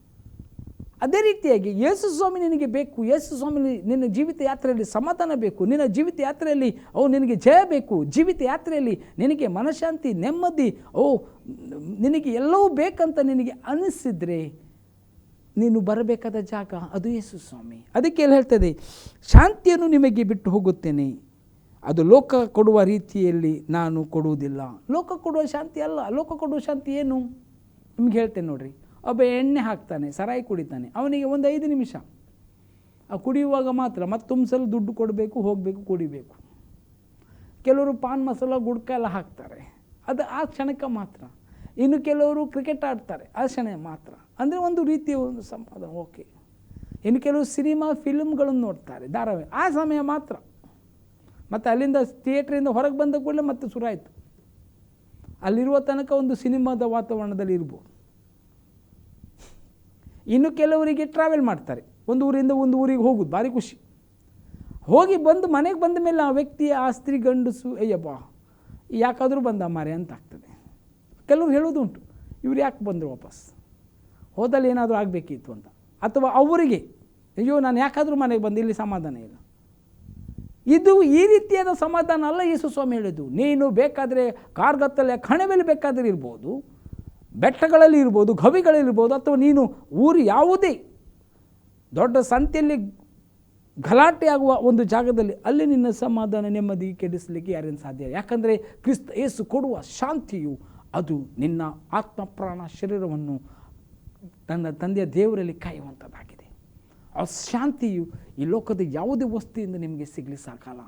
ಅದೇ ರೀತಿಯಾಗಿ ಯೇಸು ಸ್ವಾಮಿ ನಿನಗೆ ಬೇಕು, ಯೇಸು ಸ್ವಾಮಿ ನಿನ್ನ ಜೀವಿತ ಯಾತ್ರೆಯಲ್ಲಿ ಸಮಾಧಾನ ಬೇಕು, ನಿನ್ನ ಜೀವಿತ ಯಾತ್ರೆಯಲ್ಲಿ ಅವು ನಿನಗೆ ಜಯ ಬೇಕು, ಜೀವಿತ ಯಾತ್ರೆಯಲ್ಲಿ ನಿನಗೆ ಮನಃಶಾಂತಿ, ನೆಮ್ಮದಿ, ಓ, ನಿನಗೆ ಎಲ್ಲವೂ ಬೇಕಂತ ನಿನಗೆ ಅನಿಸಿದರೆ ನೀನು ಬರಬೇಕಾದ ಜಾಗ ಅದು ಯೇಸು ಸ್ವಾಮಿ. ಅದಕ್ಕೆ ಎಲ್ಲಿ ಹೇಳ್ತದೆ, ಶಾಂತಿಯನ್ನು ನಿಮಗೆ ಬಿಟ್ಟು ಹೋಗುತ್ತೇನೆ. ಅದು ಲೋಕ ಕೊಡುವ ರೀತಿಯಲ್ಲಿ ನಾನು ಕೊಡುವುದಿಲ್ಲ. ಲೋಕ ಕೊಡುವ ಶಾಂತಿ ಅಲ್ಲ, ಲೋಕ ಕೊಡುವ ಶಾಂತಿ ಏನು? ನಿಮ್ಗೆ ಹೇಳ್ತೇನೆ ನೋಡ್ರಿ. ಒಬ್ಬ ಎಣ್ಣೆ ಹಾಕ್ತಾನೆ, ಸರಾಯಿ ಕುಡಿತಾನೆ. ಅವನಿಗೆ ಒಂದು ಐದು ನಿಮಿಷ. ಆ ಕುಡಿಯುವಾಗ ಮಾತ್ರ ಮತ್ತೆ ತುಂಬಿಸಲು ದುಡ್ಡು ಕೊಡಬೇಕು, ಹೋಗಬೇಕು, ಕುಡಿಬೇಕು. ಕೆಲವರು ಪಾನ್ ಮಸಾಲ, ಗುಡ್ಕ ಎಲ್ಲ ಹಾಕ್ತಾರೆ. ಅದು ಆ ಕ್ಷಣಕ್ಕೆ ಮಾತ್ರ. ಇನ್ನು ಕೆಲವರು ಕ್ರಿಕೆಟ್ ಆಡ್ತಾರೆ, ಆ ಕ್ಷಣ ಮಾತ್ರ. ಅಂದರೆ ಒಂದು ರೀತಿಯ ಒಂದು ಸಂಪಾದನೆ, ಓಕೆ. ಇನ್ನು ಕೆಲವು ಸಿನಿಮಾ, ಫಿಲ್ಮ್ಗಳನ್ನು ನೋಡ್ತಾರೆ, ಧಾರಾವಾಹಿ. ಆ ಸಮಯ ಮಾತ್ರ. ಮತ್ತು ಅಲ್ಲಿಂದ ಥಿಯೇಟ್ರಿಂದ ಹೊರಗೆ ಬಂದ ಕೂಡಲೇ ಮತ್ತೆ ಆಯಿತು. ಅಲ್ಲಿರುವ ತನಕ ಒಂದು ಸಿನಿಮಾದ ವಾತಾವರಣದಲ್ಲಿ ಇರ್ಬೋದು. ಇನ್ನು ಕೆಲವರಿಗೆ ಟ್ರಾವೆಲ್ ಮಾಡ್ತಾರೆ. ಒಂದು ಊರಿಂದ ಒಂದು ಊರಿಗೆ ಹೋಗೋದು, ಭಾರಿ ಖುಷಿ. ಹೋಗಿ ಬಂದು ಮನೆಗೆ ಬಂದ ಮೇಲೆ ಆ ವ್ಯಕ್ತಿಯ ಆ ಸ್ತ್ರೀ ಗಂಡಸು ಅಯ್ಯಪ್ಪ ಯಾಕಾದರೂ ಬಂದ ಮಾರೆ ಅಂತ ಆಗ್ತದೆ. ಕೆಲವರು ಹೇಳೋದು ಉಂಟು, ಇವ್ರು ಯಾಕೆ ಬಂದರು ವಾಪಸ್? ಹೋದಲ್ಲಿ ಏನಾದರೂ ಆಗಬೇಕಿತ್ತು ಅಂತ. ಅಥವಾ ಅವರಿಗೆ, ಅಯ್ಯೋ, ನಾನು ಯಾಕಾದರೂ ಮನೆಗೆ ಬಂದು, ಇಲ್ಲಿ ಸಮಾಧಾನ ಇಲ್ಲ. ಇದು ಈ ರೀತಿಯಾದ ಸಮಾಧಾನ ಅಲ್ಲ, ಯೇಸು ಸ್ವಾಮಿ ಹೇಳಿದ್ದು. ನೀನು ಬೇಕಾದರೆ ಕಾರ್ಗತ್ತಲೆ ಕಣೆ ಮೇಲೆ ಬೇಕಾದರೆ ಇರ್ಬೋದು. ಬೆಟ್ಟಗಳಲ್ಲಿ ಇರ್ಬೋದು ಗವಿಗಳಲ್ಲಿರ್ಬೋದು ಅಥವಾ ನೀನು ಊರು ಯಾವುದೇ ದೊಡ್ಡ ಸಂತೆಯಲ್ಲಿ ಗಲಾಟೆ ಆಗುವ ಒಂದು ಜಾಗದಲ್ಲಿ ಅಲ್ಲಿ ನಿನ್ನ ಸಮಾಧಾನ, ನೆಮ್ಮದಿ ಕೆಡಿಸಲಿಕ್ಕೆ ಯಾರೇನು ಸಾಧ್ಯ ಯಾಕಂದರೆ ಕ್ರಿಸ್ತ ಏಸು ಕೊಡುವ ಶಾಂತಿಯು ಅದು ನಿನ್ನ ಆತ್ಮ, ಪ್ರಾಣ, ಶರೀರವನ್ನು ತನ್ನ ತಂದೆಯ ದೇವರಲ್ಲಿ ಕಾಯುವಂಥದ್ದಾಗಿದೆ ಆ ಶಾಂತಿಯು ಈ ಲೋಕದ ಯಾವುದೇ ವಸ್ತುವಿಂದ ನಿಮಗೆ ಸಿಗಲಿ ಸಾಕಲ್ಲ.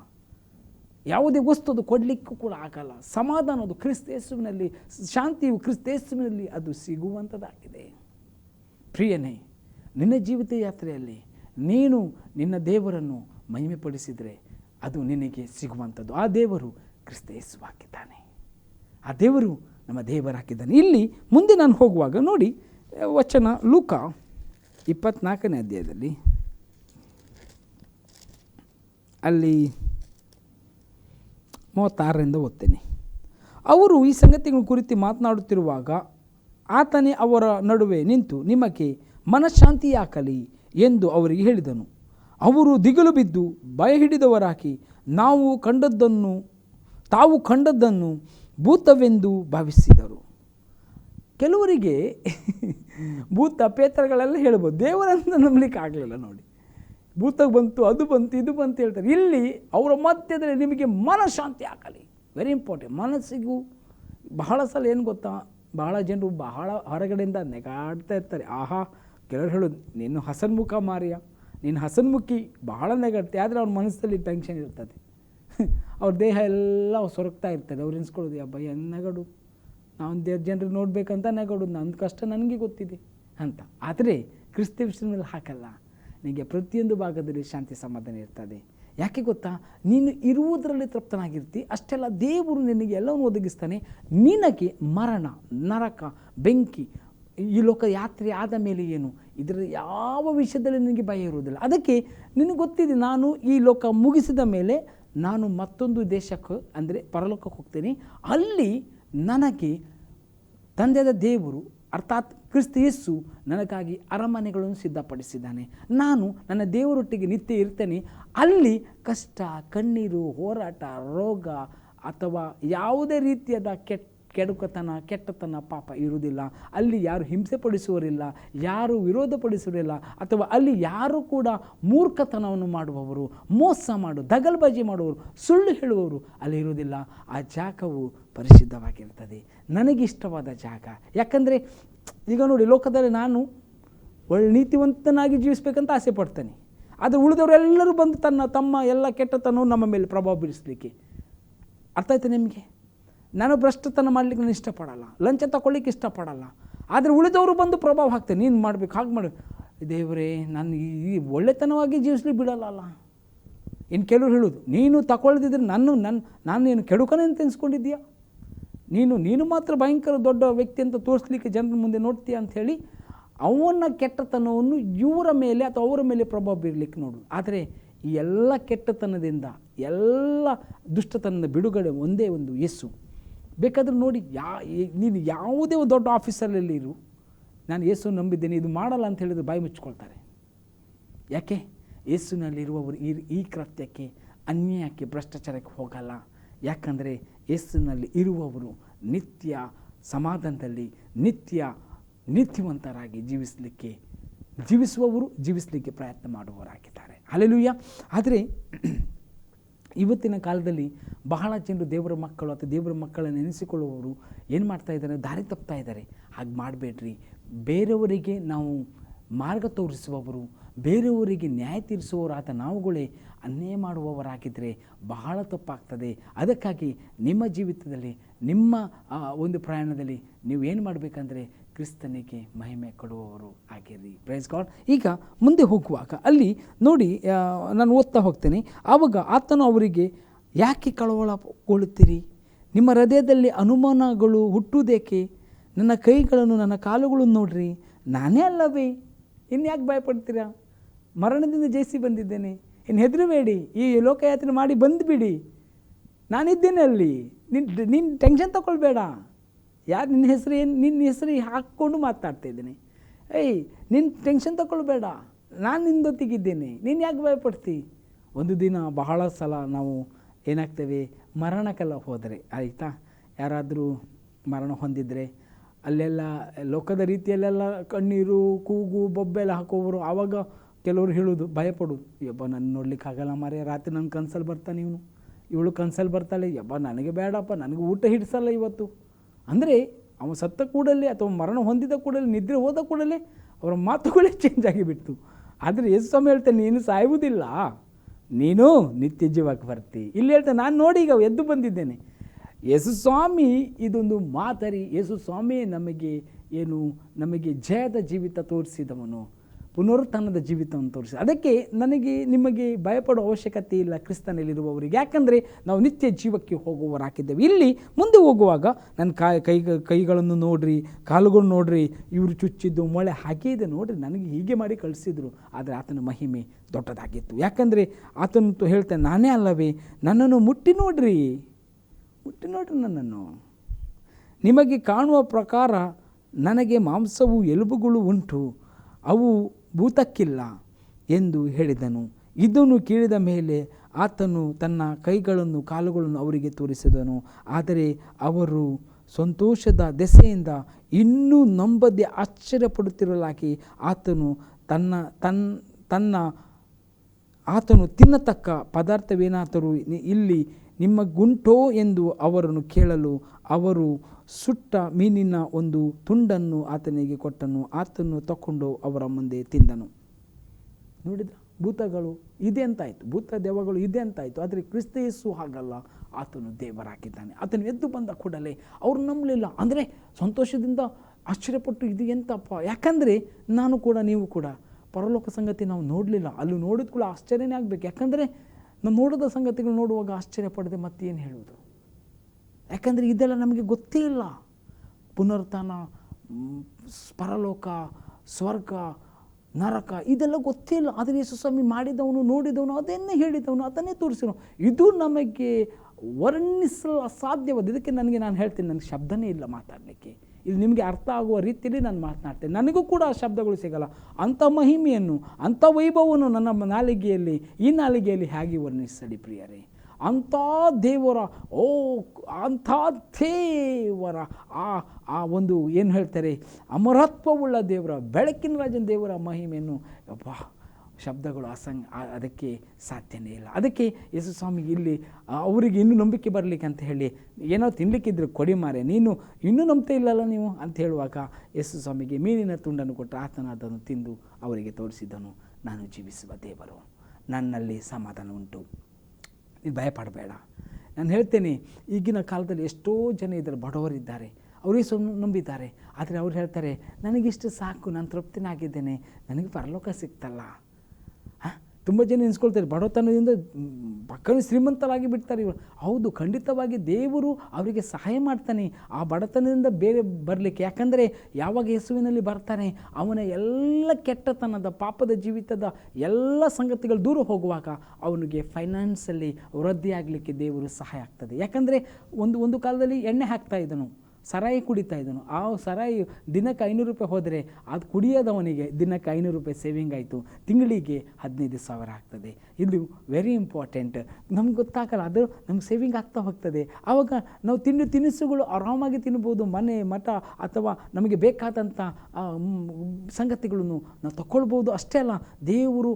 ಯಾವುದೇ ವಸ್ತು ಅದು ಕೊಡಲಿಕ್ಕೂ ಕೂಡ ಆಗಲ್ಲ. ಸಮಾಧಾನ ಅದು ಕ್ರಿಸ್ತೇಸುವಿನಲ್ಲಿ ಶಾಂತಿಯು ಕ್ರಿಸ್ತೇಸುವಿನಲ್ಲಿ ಅದು ಸಿಗುವಂಥದ್ದಾಗಿದೆ. ಪ್ರಿಯನೇ, ನಿನ್ನ ಜೀವಿತ ಯಾತ್ರೆಯಲ್ಲಿ ನೀನು ನಿನ್ನ ದೇವರನ್ನು ಮಹಿಮೆಪಡಿಸಿದರೆ ಅದು ನಿನಗೆ ಸಿಗುವಂಥದ್ದು. ಆ ದೇವರು ಕ್ರಿಸ್ತೇಸುವಾಗಿದ್ದಾನೆ ಆ ದೇವರು ನಮ್ಮ ದೇವರಾಗಿದ್ದಾನೆ. ಇಲ್ಲಿ ಮುಂದೆ ನಾನು ಹೋಗುವಾಗ ನೋಡಿ, ವಚನ ಲೂಕ ಇಪ್ಪತ್ನಾಲ್ಕನೇ ಅಧ್ಯಾಯದಲ್ಲಿ. ಅಲ್ಲಿ ಮೂವತ್ತಾರರಿಂದ ಓದ್ತೇನೆ. ಅವರು ಈ ಸಂಗತಿಗಳ ಕುರಿತು ಮಾತನಾಡುತ್ತಿರುವಾಗ ಆತನೇ ಅವರ ನಡುವೆ ನಿಂತು ನಿಮಗೆ ಮನಃಶಾಂತಿ ಯಾಕಲಿ ಎಂದು ಅವರಿಗೆ ಹೇಳಿದನು. ಅವರು ದಿಗಿಲು ಬಿದ್ದು ಭಯ ಹಿಡಿದವರಾಗಿ ನಾವು ಕಂಡದ್ದನ್ನು, ತಾವು ಕಂಡದ್ದನ್ನು ಭೂತವೆಂದು ಭಾವಿಸಿದರು. ಕೆಲವರಿಗೆ ಭೂತ ಪೇತ್ರಗಳೆಲ್ಲ ಹೇಳ್ಬೋದು. ದೇವರನ್ನು ನಂಬಲಿಕ್ಕೆ ಆಗಲಿಲ್ಲ ನೋಡಿ. ಭೂತ ಬಂತು, ಅದು ಬಂತು, ಇದು ಬಂತು ಹೇಳ್ತಾರೆ. ಇಲ್ಲಿ ಅವರ ಮಧ್ಯದಲ್ಲಿ ನಿಮಗೆ ಮನಃಶಾಂತಿ ಆಗಲಿ. ವೆರಿ ಇಂಪಾರ್ಟೆಂಟ್ ಮನಸ್ಸಿಗೂ ಬಹಳ ಸಲ ಏನು ಗೊತ್ತಾ? ಬಹಳ ಜನರು ಬಹಳ ಹೊರಗಡೆಯಿಂದ ನೆಗಾಡ್ತಾ ಇರ್ತಾರೆ. ಆಹಾ, ಕೆಲವರು ಹೇಳೋದು, ನೀನು ಹಸನ್ಮುಖ ಮಾರಿಯ? ನೀನು ಹಸನ್ಮುಖಿ? ಬಹಳ ನೆಗಾಡ್ತೆ. ಆದರೆ ಅವ್ರ ಮನಸ್ಸಲ್ಲಿ ಟೆನ್ಷನ್ ಇರ್ತದೆ. ಅವ್ರ ದೇಹ ಎಲ್ಲ ಸೊರಗ್ತಾ ಇರ್ತದೆ. ಅವ್ರು ಎನ್ಸ್ಕೊಳ್ಳೋದು ಅಬ್ಬ ಏನು ನಗಡು? ನಾವು ದೇವ್ರ ಜನರು ನೋಡಬೇಕಂತ ನಗಡು. ನನ್ನ ಕಷ್ಟ ನನಗೆ ಗೊತ್ತಿದೆ. ಅಂತ. ಆದರೆ ಕ್ರಿಸ್ತ ಮೇಲೆ ಹಾಕಲ್ಲ. ನಿನಗೆ ಪ್ರತಿಯೊಂದು ಭಾಗದಲ್ಲಿ ಶಾಂತಿ ಸಮಾಧಾನ ಇರ್ತದೆ. ಯಾಕೆ ಗೊತ್ತಾ? ನೀನು ಇರುವುದರಲ್ಲಿ ತೃಪ್ತನಾಗಿರ್ತಿ, ಅಷ್ಟೆಲ್ಲ ದೇವರು ನಿನಗೆ ಎಲ್ಲವನ್ನು ಒದಗಿಸ್ತಾನೆ. ನಿನಗೆ ಮರಣ, ನರಕ, ಬೆಂಕಿ, ಈ ಲೋಕ ಯಾತ್ರೆ ಆದ ಮೇಲೆ ಏನು? ಇದರ ಯಾವ ವಿಷಯದಲ್ಲಿ ನಿನಗೆ ಭಯ ಇರುವುದಿಲ್ಲ. ಅದಕ್ಕೆ ನಿನಗೆ ಗೊತ್ತಿದೆ, ನಾನು ಈ ಲೋಕ ಮುಗಿಸಿದ ಮೇಲೆ ನಾನು ಮತ್ತೊಂದು ದೇಶಕ್ಕೆ, ಅಂದರೆ ಪರಲೋಕಕ್ಕೆ ಹೋಗ್ತೇನೆ. ಅಲ್ಲಿ ನನಗೆ ತಂದೆಯಾದ ದೇವರು ಅರ್ಥಾತ್ ಕ್ರಿಸ್ತ ಯೇಸು ನನಗಾಗಿ ಅರಮನೆಗಳನ್ನು ಸಿದ್ಧಪಡಿಸಿದ್ದಾನೆ. ನಾನು ನನ್ನ ದೇವರೊಟ್ಟಿಗೆ ನಿತ್ಯ ಇರ್ತೇನೆ. ಅಲ್ಲಿ ಕಷ್ಟ, ಕಣ್ಣೀರು, ಹೋರಾಟ, ರೋಗ ಅಥವಾ ಯಾವುದೇ ರೀತಿಯಾದ ಕೆಟ್ಟ ಕೆಡುಕತನ, ಕೆಟ್ಟತನ ಪಾಪ ಇರುವುದಿಲ್ಲ. ಅಲ್ಲಿ ಯಾರು ಹಿಂಸೆ ಪಡಿಸುವರಿಲ್ಲ ಯಾರು ವಿರೋಧ ಪಡಿಸುವರಿಲ್ಲ ಅಥವಾ ಅಲ್ಲಿ ಯಾರು ಕೂಡ ಮೂರ್ಖತನವನ್ನು ಮಾಡುವವರು, ಮೋಸ ಮಾಡು, ದಗಲ್ಬಾಜಿ ಮಾಡುವವರು, ಸುಳ್ಳು ಹೇಳುವವರು ಅಲ್ಲಿ ಇರುವುದಿಲ್ಲ. ಆ ಜಾಗವು ಪರಿಶುದ್ಧವಾಗಿರ್ತದೆ. ನನಗಿಷ್ಟವಾದ ಜಾಗ. ಯಾಕಂದರೆ, ಈಗ ನೋಡಿ, ಲೋಕದಲ್ಲಿ ನಾನು ಒಳ್ಳೆ ನೀತಿವಂತನಾಗಿ ಜೀವಿಸ್ಬೇಕಂತ ಆಸೆ ಪಡ್ತೇನೆ. ಆದರೆ ಉಳಿದವರೆಲ್ಲರೂ ಬಂದು ತನ್ನ, ತಮ್ಮ ಎಲ್ಲ ಕೆಟ್ಟತನವು ನಮ್ಮ ಮೇಲೆ ಪ್ರಭಾವ ಬೀರಿಸಲಿಕ್ಕೆ. ಅರ್ಥ ಆಯ್ತು ನಿಮಗೆ? ನಾನು ಭ್ರಷ್ಟತನ ಮಾಡಲಿಕ್ಕೆ ನಾನು ಇಷ್ಟಪಡಲ್ಲ. ಲಂಚ ತಗೊಳ್ಳಿಕ್ಕೆ ಇಷ್ಟಪಡಲ್ಲ. ಆದರೆ ಉಳಿದವರು ಬಂದು ಪ್ರಭಾವ ಹಾಕ್ತೇನೆ ನೀನು ಮಾಡಬೇಕು, ಹಾಗೆ ಮಾಡಿ. ದೇವರೇ, ನಾನು ಈ ಒಳ್ಳೆತನವಾಗಿ ಜೀವಿಸಲಿ ಬಿಡಲ್ಲ ಇನ್ನು ಕೆಲವರು ಹೇಳೋದು, ನೀನು ತಗೊಳ್ದಿದ್ರೆ ನಾನು ನನ್ನ ನಾನು ಏನು ಕೆಡುಕನೇ ಅಂತ ಎನ್ಸ್ಕೊಂಡಿದ್ದೀಯಾ? ನೀನು ನೀನು ಮಾತ್ರ ಭಯಂಕರ ದೊಡ್ಡ ವ್ಯಕ್ತಿ ಅಂತ ತೋರಿಸ್ಲಿಕ್ಕೆ ಜನರ ಮುಂದೆ ನೋಡ್ತೀಯ ಅಂಥೇಳಿ ಅವನ ಕೆಟ್ಟತನವನ್ನು ಇವರ ಮೇಲೆ ಅಥವಾ ಅವರ ಮೇಲೆ ಪ್ರಭಾವ ಬೀರಲಿಕ್ಕೆ ನೋಡು. ಆದರೆ ಈ ಎಲ್ಲ ಕೆಟ್ಟತನದಿಂದ, ಎಲ್ಲ ದುಷ್ಟತನದ ಬಿಡುಗಡೆ ಒಂದೇ ಒಂದು ಯಸ್ಸು ಬೇಕಾದರೂ ನೋಡಿ, ಯಾ ನೀನು ಯಾವುದೇ ದೊಡ್ಡ ಆಫೀಸರಲ್ಲಿ ಇರು. ನಾನು ಯೇಸು ನಂಬಿದ್ದೇನೆ, ಇದು ಮಾಡಲ್ಲ ಅಂತ ಹೇಳಿದ್ರೆ ಬಾಯಿ ಮುಚ್ಕೊಳ್ತಾರೆ ಯಾಕೆ? ಯೇಸುನಲ್ಲಿರುವವರು ಈ ಈ ಕೃತ್ಯಕ್ಕೆ, ಅನ್ಯಾಯಕ್ಕೆ, ಭ್ರಷ್ಟಾಚಾರಕ್ಕೆ ಹೋಗಲ್ಲ. ಯಾಕಂದರೆ ಯೇಸುನಲ್ಲಿ ಇರುವವರು ನಿತ್ಯ ಸಮಾಧಾನದಲ್ಲಿ, ನಿತ್ಯ ನೀತಿವಂತರಾಗಿ ಜೀವಿಸಲಿಕ್ಕೆ, ಜೀವಿಸುವವರು ಜೀವಿಸಲಿಕ್ಕೆ ಪ್ರಯತ್ನ ಮಾಡುವವರಾಗಿದ್ದಾರೆ. ಅಲೆಲುಯ್ಯ ಆದರೆ ಇವತ್ತಿನ ಕಾಲದಲ್ಲಿ ಬಹಳ ಜನರು ದೇವರ ಮಕ್ಕಳು ಅಥವಾ ದೇವರ ಮಕ್ಕಳನ್ನು ನೆನೆಸಿಕೊಳ್ಳುವವರು ಏನು ಮಾಡ್ತಾ ಇದ್ದಾರೆ? ದಾರಿ ತಪ್ತಾ ಇದ್ದಾರೆ. ಹಾಗೆ ಮಾಡಬೇಡ್ರಿ. ಬೇರೆಯವರಿಗೆ ನಾವು ಮಾರ್ಗ ತೋರಿಸುವವರು ಬೇರೆಯವರಿಗೆ ನ್ಯಾಯ ತೀರಿಸುವವರಾದ ನಾವುಗಳೇ. ಅನ್ಯಾಯ ಮಾಡುವವರಾಗಿದ್ದರೆ ಬಹಳ ತಪ್ಪಾಗ್ತದೆ. ಅದಕ್ಕಾಗಿ ನಿಮ್ಮ ಜೀವಿತದಲ್ಲಿ, ನಿಮ್ಮ ಒಂದು ಪ್ರಯಾಣದಲ್ಲಿ ನೀವು ಏನು ಮಾಡಬೇಕಂದ್ರೆ ಕ್ರಿಸ್ತನಿಗೆ ಮಹಿಮೆ ಕೊಡುವವರು ಆಗಿರಿ. ಪ್ರೈಸ್ ಗಾಡ್ ಈಗ ಮುಂದೆ ಹೋಗುವಾಗ, ಅಲ್ಲಿ ನೋಡಿ ನಾನು ಓದ್ತಾ ಹೋಗ್ತೇನೆ. ಆವಾಗ ಆತನು ಅವರಿಗೆ ಯಾಕೆ ಕಳವಳಗೊಳ್ಳುತ್ತೀರಿ? ನಿಮ್ಮ ಹೃದಯದಲ್ಲಿ ಅನುಮಾನಗಳು ಹುಟ್ಟುವುದೇಕೆ? ನನ್ನ ಕೈಗಳನ್ನು, ನನ್ನ ಕಾಲುಗಳನ್ನು ನೋಡ್ರಿ. ನಾನೇ ಅಲ್ಲವೇ? ಇನ್ನು ಯಾಕೆ ಭಯಪಡ್ತೀರಾ? ಮರಣದಿಂದ ಜಯಿಸಿ ಬಂದಿದ್ದೇನೆ. ಇನ್ನು ಹೆದರಬೇಡಿ, ಈ ಲೋಕಯಾತ್ರೆ ಮಾಡಿ ಬಂದುಬಿಡಿ. ನಾನಿದ್ದೇನೆ ಅಲ್ಲಿ. ನಿನ್ನ ನಿನ್ನ ಟೆನ್ಷನ್ ತಗೊಳ್ಬೇಡ. ಯಾರು ನಿನ್ನ ಹೆಸರು ಏನು ನಿನ್ನ ಹೆಸರು ಹಾಕ್ಕೊಂಡು ಮಾತಾಡ್ತಾ ಇದ್ದೀನಿ. ಏಯ್ ನಿನ್ನ ಟೆನ್ಷನ್ ತಗೊಳ್ಬೇಡ. ನಾನು ನಿಂದೊತ್ತಿಗಿದ್ದೇನೆ. ನೀನು ಯಾಕೆ ಭಯಪಡ್ತಿ? ಒಂದು ದಿನ ಬಹಳ ಸಲ ನಾವು ಏನಾಗ್ತೇವೆ, ಮರಣಕ್ಕೆಲ್ಲ ಹೋದರೆ, ಆಯಿತಾ? ಯಾರಾದರೂ ಮರಣ ಹೊಂದಿದರೆ, ಅಲ್ಲೆಲ್ಲ ಲೋಕದ ರೀತಿಯಲ್ಲೆಲ್ಲ ಕಣ್ಣೀರು, ಕೂಗು, ಬೊಬ್ಬೆಲ್ಲ ಹಾಕೋರು, ಆವಾಗ ಕೆಲವರು ಹೇಳೋದು, ಭಯಪಡೋದು. ಯಬ್ಬ ನನ್ನ ನೋಡ್ಲಿಕ್ಕೆ ಆಗಲ್ಲ ಮಾರೇ ರಾತ್ರಿ ನನ್ನ ಕನ್ಸಲ್ಲಿ ಬರ್ತಾನೆ ಇವನು. ಇವಳು ಕನ್ಸಲ್ಲಿ ಬರ್ತಾಳೆ. ಯಬ್ಬ, ನನಗೆ ಬೇಡಪ್ಪ, ನನಗೆ ಊಟ ಹಿಡಿಸಲ್ಲ ಇವತ್ತು. ಅಂದರೆ ಅವನು ಸತ್ತ ಕೂಡಲೇ ಅಥವಾ ಮರಣ ಹೊಂದಿದ ಕೂಡಲೇ, ನಿದ್ರೆ ಹೋದ ಕೂಡಲೇ ಅವರ ಮಾತುಗಳೇ ಚೇಂಜ್ ಆಗಿಬಿಡ್ತು. ಆದರೆ ಯೇಸು ಸ್ವಾಮಿ ಹೇಳ್ತಾನೆ, ನೀನು ಸಾಯುವುದಿಲ್ಲ. ನೀನು ನಿತ್ಯ ಜೀವಕ್ಕೆ ಬರ್ತಿ. ಇಲ್ಲಿ ಹೇಳ್ತಾನೆ, ನಾನು ನೋಡಿ ಈಗ ಎದ್ದು ಬಂದಿದ್ದೇನೆ. ಯೇಸು ಸ್ವಾಮಿ ಇದೊಂದು ಮಾತರಿ ಯೇಸು ಸ್ವಾಮಿ ನಮಗೆ ಏನು, ನಮಗೆ ಜಯದ ಜೀವಿತ ತೋರಿಸಿದವನು. ಪುನರುತ್ಥಾನದ ಜೀವಿತವನ್ನು ತೋರಿಸಿ. ಅದಕ್ಕೆ ನನಗೆ ನಿಮಗೆ ಭಯಪಡೋ ಅವಶ್ಯಕತೆ ಇಲ್ಲ ಕ್ರಿಸ್ತನಲ್ಲಿರುವವರಿಗೆ. ಯಾಕಂದರೆ ನಾವು ನಿತ್ಯ ಜೀವಕ್ಕೆ ಹೋಗುವವರಾಗಿದ್ದೇವೆ. ಇಲ್ಲಿ ಮುಂದೆ ಹೋಗುವಾಗ ನನ್ನ ಕೈ ಕೈ, ಕೈಗಳನ್ನು ನೋಡ್ರಿ, ಕಾಲುಗಳು ನೋಡ್ರಿ, ಇವರು ಚುಚ್ಚಿದ್ದು, ಮೊಳೆ ಹಾಗೇ ಇದೆ ನೋಡ್ರಿ. ನನಗೆ ಹೀಗೆ ಮಾಡಿ ಕಳಿಸಿದ್ರು. ಆದರೆ ಆತನ ಮಹಿಮೆ ದೊಡ್ಡದಾಗಿತ್ತು. ಯಾಕಂದರೆ ಆತನಂತೂ ಹೇಳ್ತಾನೆ ನಾನೇ ಅಲ್ಲವೇ, ನನ್ನನ್ನು ಮುಟ್ಟಿ ನೋಡ್ರಿ. ಮುಟ್ಟಿ ನೋಡ್ರಿ ನನ್ನನ್ನು. ನಿಮಗೆ ಕಾಣುವ ಪ್ರಕಾರ ನನಗೆ ಮಾಂಸವು ಎಲುಬುಗಳು ಉಂಟು. ಅವು ಭೂತಕ್ಕಿಲ್ಲ ಎಂದು ಹೇಳಿದನು. ಇದನ್ನು ಕೇಳಿದ ಮೇಲೆ ಆತನು ತನ್ನ ಕೈಗಳನ್ನು ಕಾಲುಗಳನ್ನು ಅವರಿಗೆ ತೋರಿಸಿದನು. ಆದರೆ ಅವರು ಸಂತೋಷದ ದೆಸೆಯಿಂದ ಇನ್ನೂ ನಂಬದೆ ಆಶ್ಚರ್ಯಪಡುತ್ತಿರಲಾಗಿ ಆತನು ತನ್ನ ತನ್ನ ತನ್ನ ಆತನು ತಿನ್ನತಕ್ಕ ಪದಾರ್ಥವೇನಾದರೂ ಇಲ್ಲಿ ನಿಮ್ಮ ಗುಂಟೋ ಎಂದು ಅವರನ್ನು ಕೇಳಲು ಅವರು ಸುಟ್ಟ ಮೀನಿನ ಒಂದು ತುಂಡನ್ನು ಆತನಿಗೆ ಕೊಟ್ಟನು. ಆತನು ತಕ್ಕೊಂಡು ಅವರ ಮುಂದೆ ತಿಂದನು. ನೋಡಿದ್ರ? ಭೂತಗಳು ಇದೆ ಅಂತಾಯಿತು. ಭೂತ ದೇವಗಳು ಇದೆ ಅಂತಾಯಿತು. ಆದರೆ ಕ್ರಿಸ್ತಯಸ್ಸು ಹಾಗಲ್ಲ. ಆತನು ದೇವರಾಗಿದ್ದಾನೆ. ಆತನು ಎದ್ದು ಬಂದ ಕೂಡಲೇ ಅವರು ನಂಬಲಿಲ್ಲ. ಅಂದರೆ ಸಂತೋಷದಿಂದ ಆಶ್ಚರ್ಯಪಟ್ಟು ಇದು ಎಂತಪ್ಪ? ಯಾಕಂದರೆ ನಾನು ಕೂಡ, ನೀವು ಕೂಡ ಪರಲೋಕ ಸಂಗತಿ ನಾವು ನೋಡಲಿಲ್ಲ. ಅಲ್ಲಿ ನೋಡಿದ ಕೂಡ ಆಶ್ಚರ್ಯನೇ ಆಗಬೇಕು. ಯಾಕಂದರೆ ನಾವು ನೋಡಿದ ಸಂಗತಿಗಳು ನೋಡುವಾಗ ಆಶ್ಚರ್ಯ ಪಡದೆ ಮತ್ತೇನು ಹೇಳುವುದು? ಯಾಕಂದರೆ ಇದೆಲ್ಲ ನಮಗೆ ಗೊತ್ತೇ ಇಲ್ಲ. ಪುನರುತ್ಥಾನ, ಪರಲೋಕ, ಸ್ವರ್ಗ, ನರಕ, ಇದೆಲ್ಲ ಗೊತ್ತೇ ಇಲ್ಲ. ಆದರೆ ಯೇಸು ಸ್ವಾಮಿ ಮಾಡಿದವನು, ನೋಡಿದವನು, ಅದನ್ನೇ ಹೇಳಿದವನು, ಅದನ್ನೇ ತೋರಿಸಿದವನು. ಇದು ನಮಗೆ ವರ್ಣಿಸಲು ಅಸಾಧ್ಯವಾದ ಇದಕ್ಕೆ ನನಗೆ ನಾನು ಹೇಳ್ತೀನಿ, ನನಗೆ ಶಬ್ದನೇ ಇಲ್ಲ ಮಾತಾಡಲಿಕ್ಕೆ. ಇದು ನಿಮಗೆ ಅರ್ಥ ಆಗುವ ರೀತಿಯಲ್ಲಿ ನಾನು ಮಾತನಾಡ್ತೇನೆ. ನನಗೂ ಕೂಡ ಆ ಶಬ್ದಗಳು ಸಿಗಲ್ಲ. ಅಂಥ ಮಹಿಮೆಯನ್ನು, ಅಂಥ ವೈಭವವನ್ನು ನನ್ನ ನಾಲಿಗೆಯಲ್ಲಿ, ಈ ನಾಲಿಗೆಯಲ್ಲಿ ಹೇಗೆ ವರ್ಣಿಸಲಿ ಪ್ರಿಯರೇ? ಅಂಥ ದೇವರ, ಓ, ಅಂಥ ದೇವರ, ಆ ಆ ಒಂದು ಏನು ಹೇಳ್ತಾರೆ, ಅಮರತ್ವವುಳ್ಳ ದೇವರ, ಬೆಳಕಿನ ರಾಜನ ದೇವರ ಮಹಿಮೆಯನ್ನು ಅಬ್ಬಾ ಶಬ್ದಗಳು ಅಸಂಗ್ ಅದಕ್ಕೆ ಸಾಧ್ಯನೇ ಇಲ್ಲ. ಅದಕ್ಕೆ ಯೇಸು ಸ್ವಾಮಿ ಇಲ್ಲಿ ಅವರಿಗೆ ಇನ್ನೂ ನಂಬಿಕೆ ಬರಲಿಕ್ಕೆ ಅಂತ ಹೇಳಿ, ಏನೋ ತಿನ್ನಲಿಕ್ಕಿದ್ರೆ ಕೊಡಿ ಮಾರೆ ನೀನು ಇನ್ನೂ ನಂಬ್ತಾ ಇಲ್ಲಲ್ಲ ನೀವು ಅಂತ ಹೇಳುವಾಗ ಯೇಸು ಸ್ವಾಮಿಗೆ ಮೀನಿನ ತುಂಡನ್ನು ಕೊಟ್ಟು ಆತನ ಅದನ್ನು ತಿಂದು ಅವರಿಗೆ ತೋರಿಸಿದ್ದನು ನಾನು ಜೀವಿಸುವ ದೇವರು, ನನ್ನಲ್ಲಿ ಸಮಾಧಾನ ಉಂಟು ನೀನು ಭಯಪಡಬೇಡ. ನಾನು ಹೇಳ್ತೇನೆ, ಈಗಿನ ಕಾಲದಲ್ಲಿ ಎಷ್ಟೋ ಜನ ಇದ್ದಾರೆ, ಬಡವರಿದ್ದಾರೆ. ಅವರಿಗೆ ಸುಮ್ಮನೆ ನಂಬಿದ್ದಾರೆ. ಆದರೆ ಅವ್ರು ಹೇಳ್ತಾರೆ, ನನಗಿಷ್ಟು ಸಾಕು, ನಾನು ತೃಪ್ತಿನಾಗಿದ್ದೇನೆ. ನನಗೆ ಪರಲೋಕ ಸಿಕ್ತಲ್ಲ. ಹಾಂ ತುಂಬ ಜನ ಎನಿಸ್ಕೊಳ್ತಾರೆ ಬಡತನದಿಂದ ಪಕ್ಕನೇ ಶ್ರೀಮಂತರಾಗಿ ಬಿಡ್ತಾರೆ ಇವರು. ಹೌದು, ಖಂಡಿತವಾಗಿ ದೇವರು ಅವರಿಗೆ ಸಹಾಯ ಮಾಡ್ತಾನೆ. ಆ ಬಡತನದಿಂದ ಬೇರೆ ಬರಲಿಕ್ಕೆ, ಯಾಕಂದರೆ ಯಾವಾಗ ಯೇಸುವಿನಲ್ಲಿ ಬರ್ತಾನೆ, ಅವನ ಎಲ್ಲ ಕೆಟ್ಟತನದ, ಪಾಪದ ಜೀವಿತದ ಎಲ್ಲ ಸಂಗತಿಗಳು ದೂರ ಹೋಗುವಾಗ ಅವನಿಗೆ ಫೈನಾನ್ಸಲ್ಲಿ ವೃದ್ಧಿಯಾಗಲಿಕ್ಕೆ ದೇವರು ಸಹಾಯ ಆಗ್ತದೆ. ಯಾಕಂದರೆ ಒಂದು ಒಂದು ಕಾಲದಲ್ಲಿ ಎಣ್ಣೆ ಹಾಕ್ತಾ ಇದ್ದನು. ಸರಾಯಿ ಕುಡಿತಾ ಇದ್ದನು. ಆ ಸರಾಯಿ ದಿನಕ್ಕೆ ಐನೂರು ರೂಪಾಯಿ ಹೋದರೆ ಅದು ಕುಡಿಯೋದವನಿಗೆ ದಿನಕ್ಕೆ ಐನೂರು ರೂಪಾಯಿ ಸೇವಿಂಗ್ ಆಯಿತು. ತಿಂಗಳಿಗೆ ಹದಿನೈದು ಸಾವಿರ ಆಗ್ತದೆ. ಇದು ವೆರಿ ಇಂಪಾರ್ಟೆಂಟ್ ನಮ್ಗೆ ಗೊತ್ತಾಗಲ್ಲ, ಅದು ನಮ್ಗೆ ಸೇವಿಂಗ್ ಆಗ್ತಾ ಹೋಗ್ತದೆ. ಆವಾಗ ನಾವು ತಿಂಡಿ ತಿನಿಸುಗಳು ಆರಾಮಾಗಿ ತಿನ್ಬೋದು, ಮನೆ, ಮಠ ಅಥವಾ ನಮಗೆ ಬೇಕಾದಂಥ ಸಂಗತಿಗಳನ್ನು ನಾವು ತಗೊಳ್ಬೋದು ಅಷ್ಟೇ ಅಲ್ಲ, ದೇವರು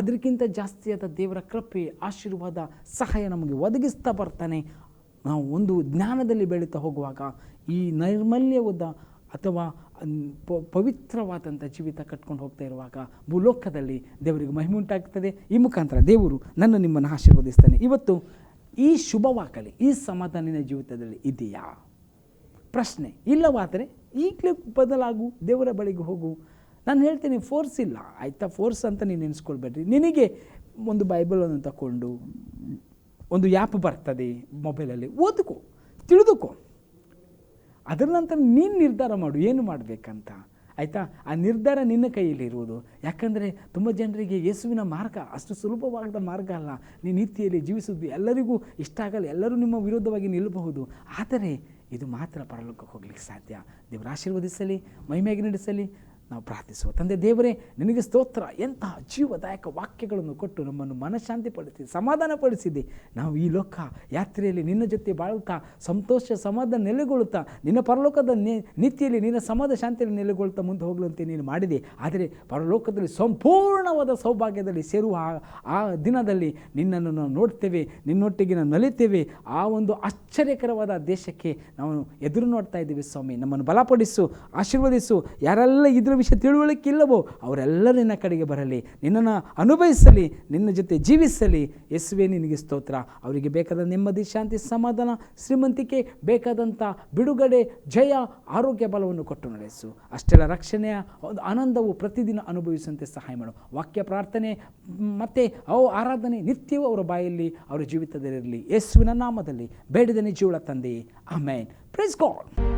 ಅದಕ್ಕಿಂತ ಜಾಸ್ತಿಯಾದ ದೇವರ ಕೃಪೆ, ಆಶೀರ್ವಾದ, ಸಹಾಯ ನಮಗೆ ಒದಗಿಸ್ತಾ ಬರ್ತಾನೆ. ನಾವು ಒಂದು ಜ್ಞಾನದಲ್ಲಿ ಬೆಳೀತಾ ಹೋಗುವಾಗ ಈ ನೈರ್ಮಲ್ಯವಾದ ಅಥವಾ ಪವಿತ್ರವಾದಂಥ ಜೀವಿತ ಕಟ್ಕೊಂಡು ಹೋಗ್ತಾ ಇರುವಾಗ ಭೂಲೋಕದಲ್ಲಿ ದೇವರಿಗೆ ಮಹಿಮುಂಟಾಗ್ತದೆ ಈ ಮುಖಾಂತರ ದೇವರು ನನ್ನ ನಿಮ್ಮನ್ನು ಆಶೀರ್ವದಿಸ್ತಾನೆ. ಇವತ್ತು ಈ ಶುಭವಾಗಲಿ, ಈ ಸಮಾಧಾನಿನ ಜೀವಿತದಲ್ಲಿ ಇದೆಯಾ? ಪ್ರಶ್ನೆ, ಇಲ್ಲವಾದರೆ ಈಗಲೇ ಬದಲಾಗು, ದೇವರ ಬಳಿಗೆ ಹೋಗು. ನಾನು ಹೇಳ್ತೀನಿ ಫೋರ್ಸ್ ಇಲ್ಲ. ಆಯಿತಾ ಫೋರ್ಸ್ ಅಂತ ನೀನು ನೆನೆಸ್ಕೊಳ್ಬೇಡ್ರಿ. ನಿನಗೆ ಒಂದು ಬೈಬಲನ್ನು ತಗೊಂಡು ಒಂದು ಆ್ಯಪ್ ಬರ್ತದೆ ಮೊಬೈಲಲ್ಲಿ ಓದ್ಕೋ, ತಿಳಿದುಕೋ. ಅದರ ನಂತರ ನೀನು ನಿರ್ಧಾರ ಮಾಡು, ಏನು ಮಾಡಬೇಕಂತ. ಆಯಿತಾ? ಆ ನಿರ್ಧಾರ ನಿನ್ನ ಕೈಯಲ್ಲಿ ಇರುವುದು. ಯಾಕಂದರೆ ತುಂಬ ಜನರಿಗೆ ಯೇಸುವಿನ ಮಾರ್ಗ ಅಷ್ಟು ಸುಲಭವಾದ ಮಾರ್ಗ ಅಲ್ಲ. ನೀನು ನೀತಿಯಲ್ಲಿ ಜೀವಿಸುವುದು ಎಲ್ಲರಿಗೂ ಇಷ್ಟ ಆಗಲ್ಲ, ಎಲ್ಲರೂ ನಿಮ್ಮ ವಿರೋಧವಾಗಿ ನಿಲ್ಲಬಹುದು. ಆದರೆ ಇದು ಮಾತ್ರ ಪರಲೋಕಕ್ಕೆ ಹೋಗ್ಲಿಕ್ಕೆ ಸಾಧ್ಯ. ದೇವರ ಆಶೀರ್ವದಿಸಲಿ ಮಹಿಮೆಗೆ ನಡೆಸಲಿ. ನಾವು ಪ್ರಾರ್ಥಿಸುವ. ತಂದೆ ದೇವರೇ, ನಿನಗೆ ಸ್ತೋತ್ರ. ಎಂತಹ ಜೀವದಾಯಕ ವಾಕ್ಯಗಳನ್ನು ಕೊಟ್ಟು ನಮ್ಮನ್ನು ಮನಃಶಾಂತಿ ಪಡಿಸಿ ಸಮಾಧಾನ ಪಡಿಸಿದ್ದೆ ನಾವು ಈ ಲೋಕ ಯಾತ್ರೆಯಲ್ಲಿ ನಿನ್ನ ಜೊತೆ ಬಾಳುತ್ತಾ, ಸಂತೋಷ, ಸಮಾಧಾನ ನೆಲೆಗೊಳ್ಳುತ್ತಾ, ನಿನ್ನ ಪರಲೋಕದ ನೀತಿಯಲ್ಲಿ ನಿನ್ನ ಸಮಾಧ ಶಾಂತಿಯಲ್ಲಿ ನೆಲೆಗೊಳ್ತಾ ಮುಂದೆ ಹೋಗಲಂತೆ ನೀನು ಮಾಡಿದೆ. ಆದರೆ ಪರಲೋಕದಲ್ಲಿ ಸಂಪೂರ್ಣವಾದ ಸೌಭಾಗ್ಯದಲ್ಲಿ ಸೇರುವ ಆ- ದಿನದಲ್ಲಿ ನಿನ್ನನ್ನು ನಾವು ನೋಡ್ತೇವೆ, ನಿನ್ನೊಟ್ಟಿಗೆ ನಾವು ನಲಿತೇವೆ. ಆ ಒಂದು ಆಶ್ಚರ್ಯಕರವಾದ ದೇಶಕ್ಕೆ ನಾವು ಎದುರು ನೋಡ್ತಾ ಇದ್ದೀವಿ ಸ್ವಾಮಿ. ನಮ್ಮನ್ನು ಬಲಪಡಿಸು, ಆಶೀರ್ವದಿಸು. ಯಾರೆಲ್ಲ ಇದ್ರ ವಿಷಯ ತಿಳುವಳಿಕೆ ಇಲ್ಲವೋ ಅವರೆಲ್ಲರೂ ನಿನ್ನ ಕಡೆಗೆ ಬರಲಿ. ನಿನ್ನನ್ನು ಅನುಭವಿಸಲಿ, ನಿನ್ನ ಜೊತೆ ಜೀವಿಸಲಿ. ಯೇಸುವೆ, ನಿನಗೆ ಸ್ತೋತ್ರ. ಅವರಿಗೆ ಬೇಕಾದ ನೆಮ್ಮದಿ, ಶಾಂತಿ, ಸಮಾಧಾನ, ಶ್ರೀಮಂತಿಕೆ, ಬೇಕಾದಂಥ ಬಿಡುಗಡೆ, ಜಯ, ಆರೋಗ್ಯ ಬಲವನ್ನು ಕೊಟ್ಟು ನಡೆಸು. ಅಷ್ಟೆಲ್ಲ ರಕ್ಷಣೆಯ ಒಂದು ಆನಂದವು ಪ್ರತಿದಿನ ಅನುಭವಿಸುವಂತೆ ಸಹಾಯ ಮಾಡು. ವಾಕ್ಯ ಪ್ರಾರ್ಥನೆ, ಮತ್ತು ಅವು ಆರಾಧನೆ, ನಿತ್ಯವೂ ಅವರ ಬಾಯಲ್ಲಿ, ಅವರ ಜೀವಿತದಲ್ಲಿರಲಿ. ಯೇಸುವಿನ ನಾಮದಲ್ಲಿ ಬೇಡಿದ ಜೀವಳ ತಂದೆ. ಆಮೇನ್. Praise God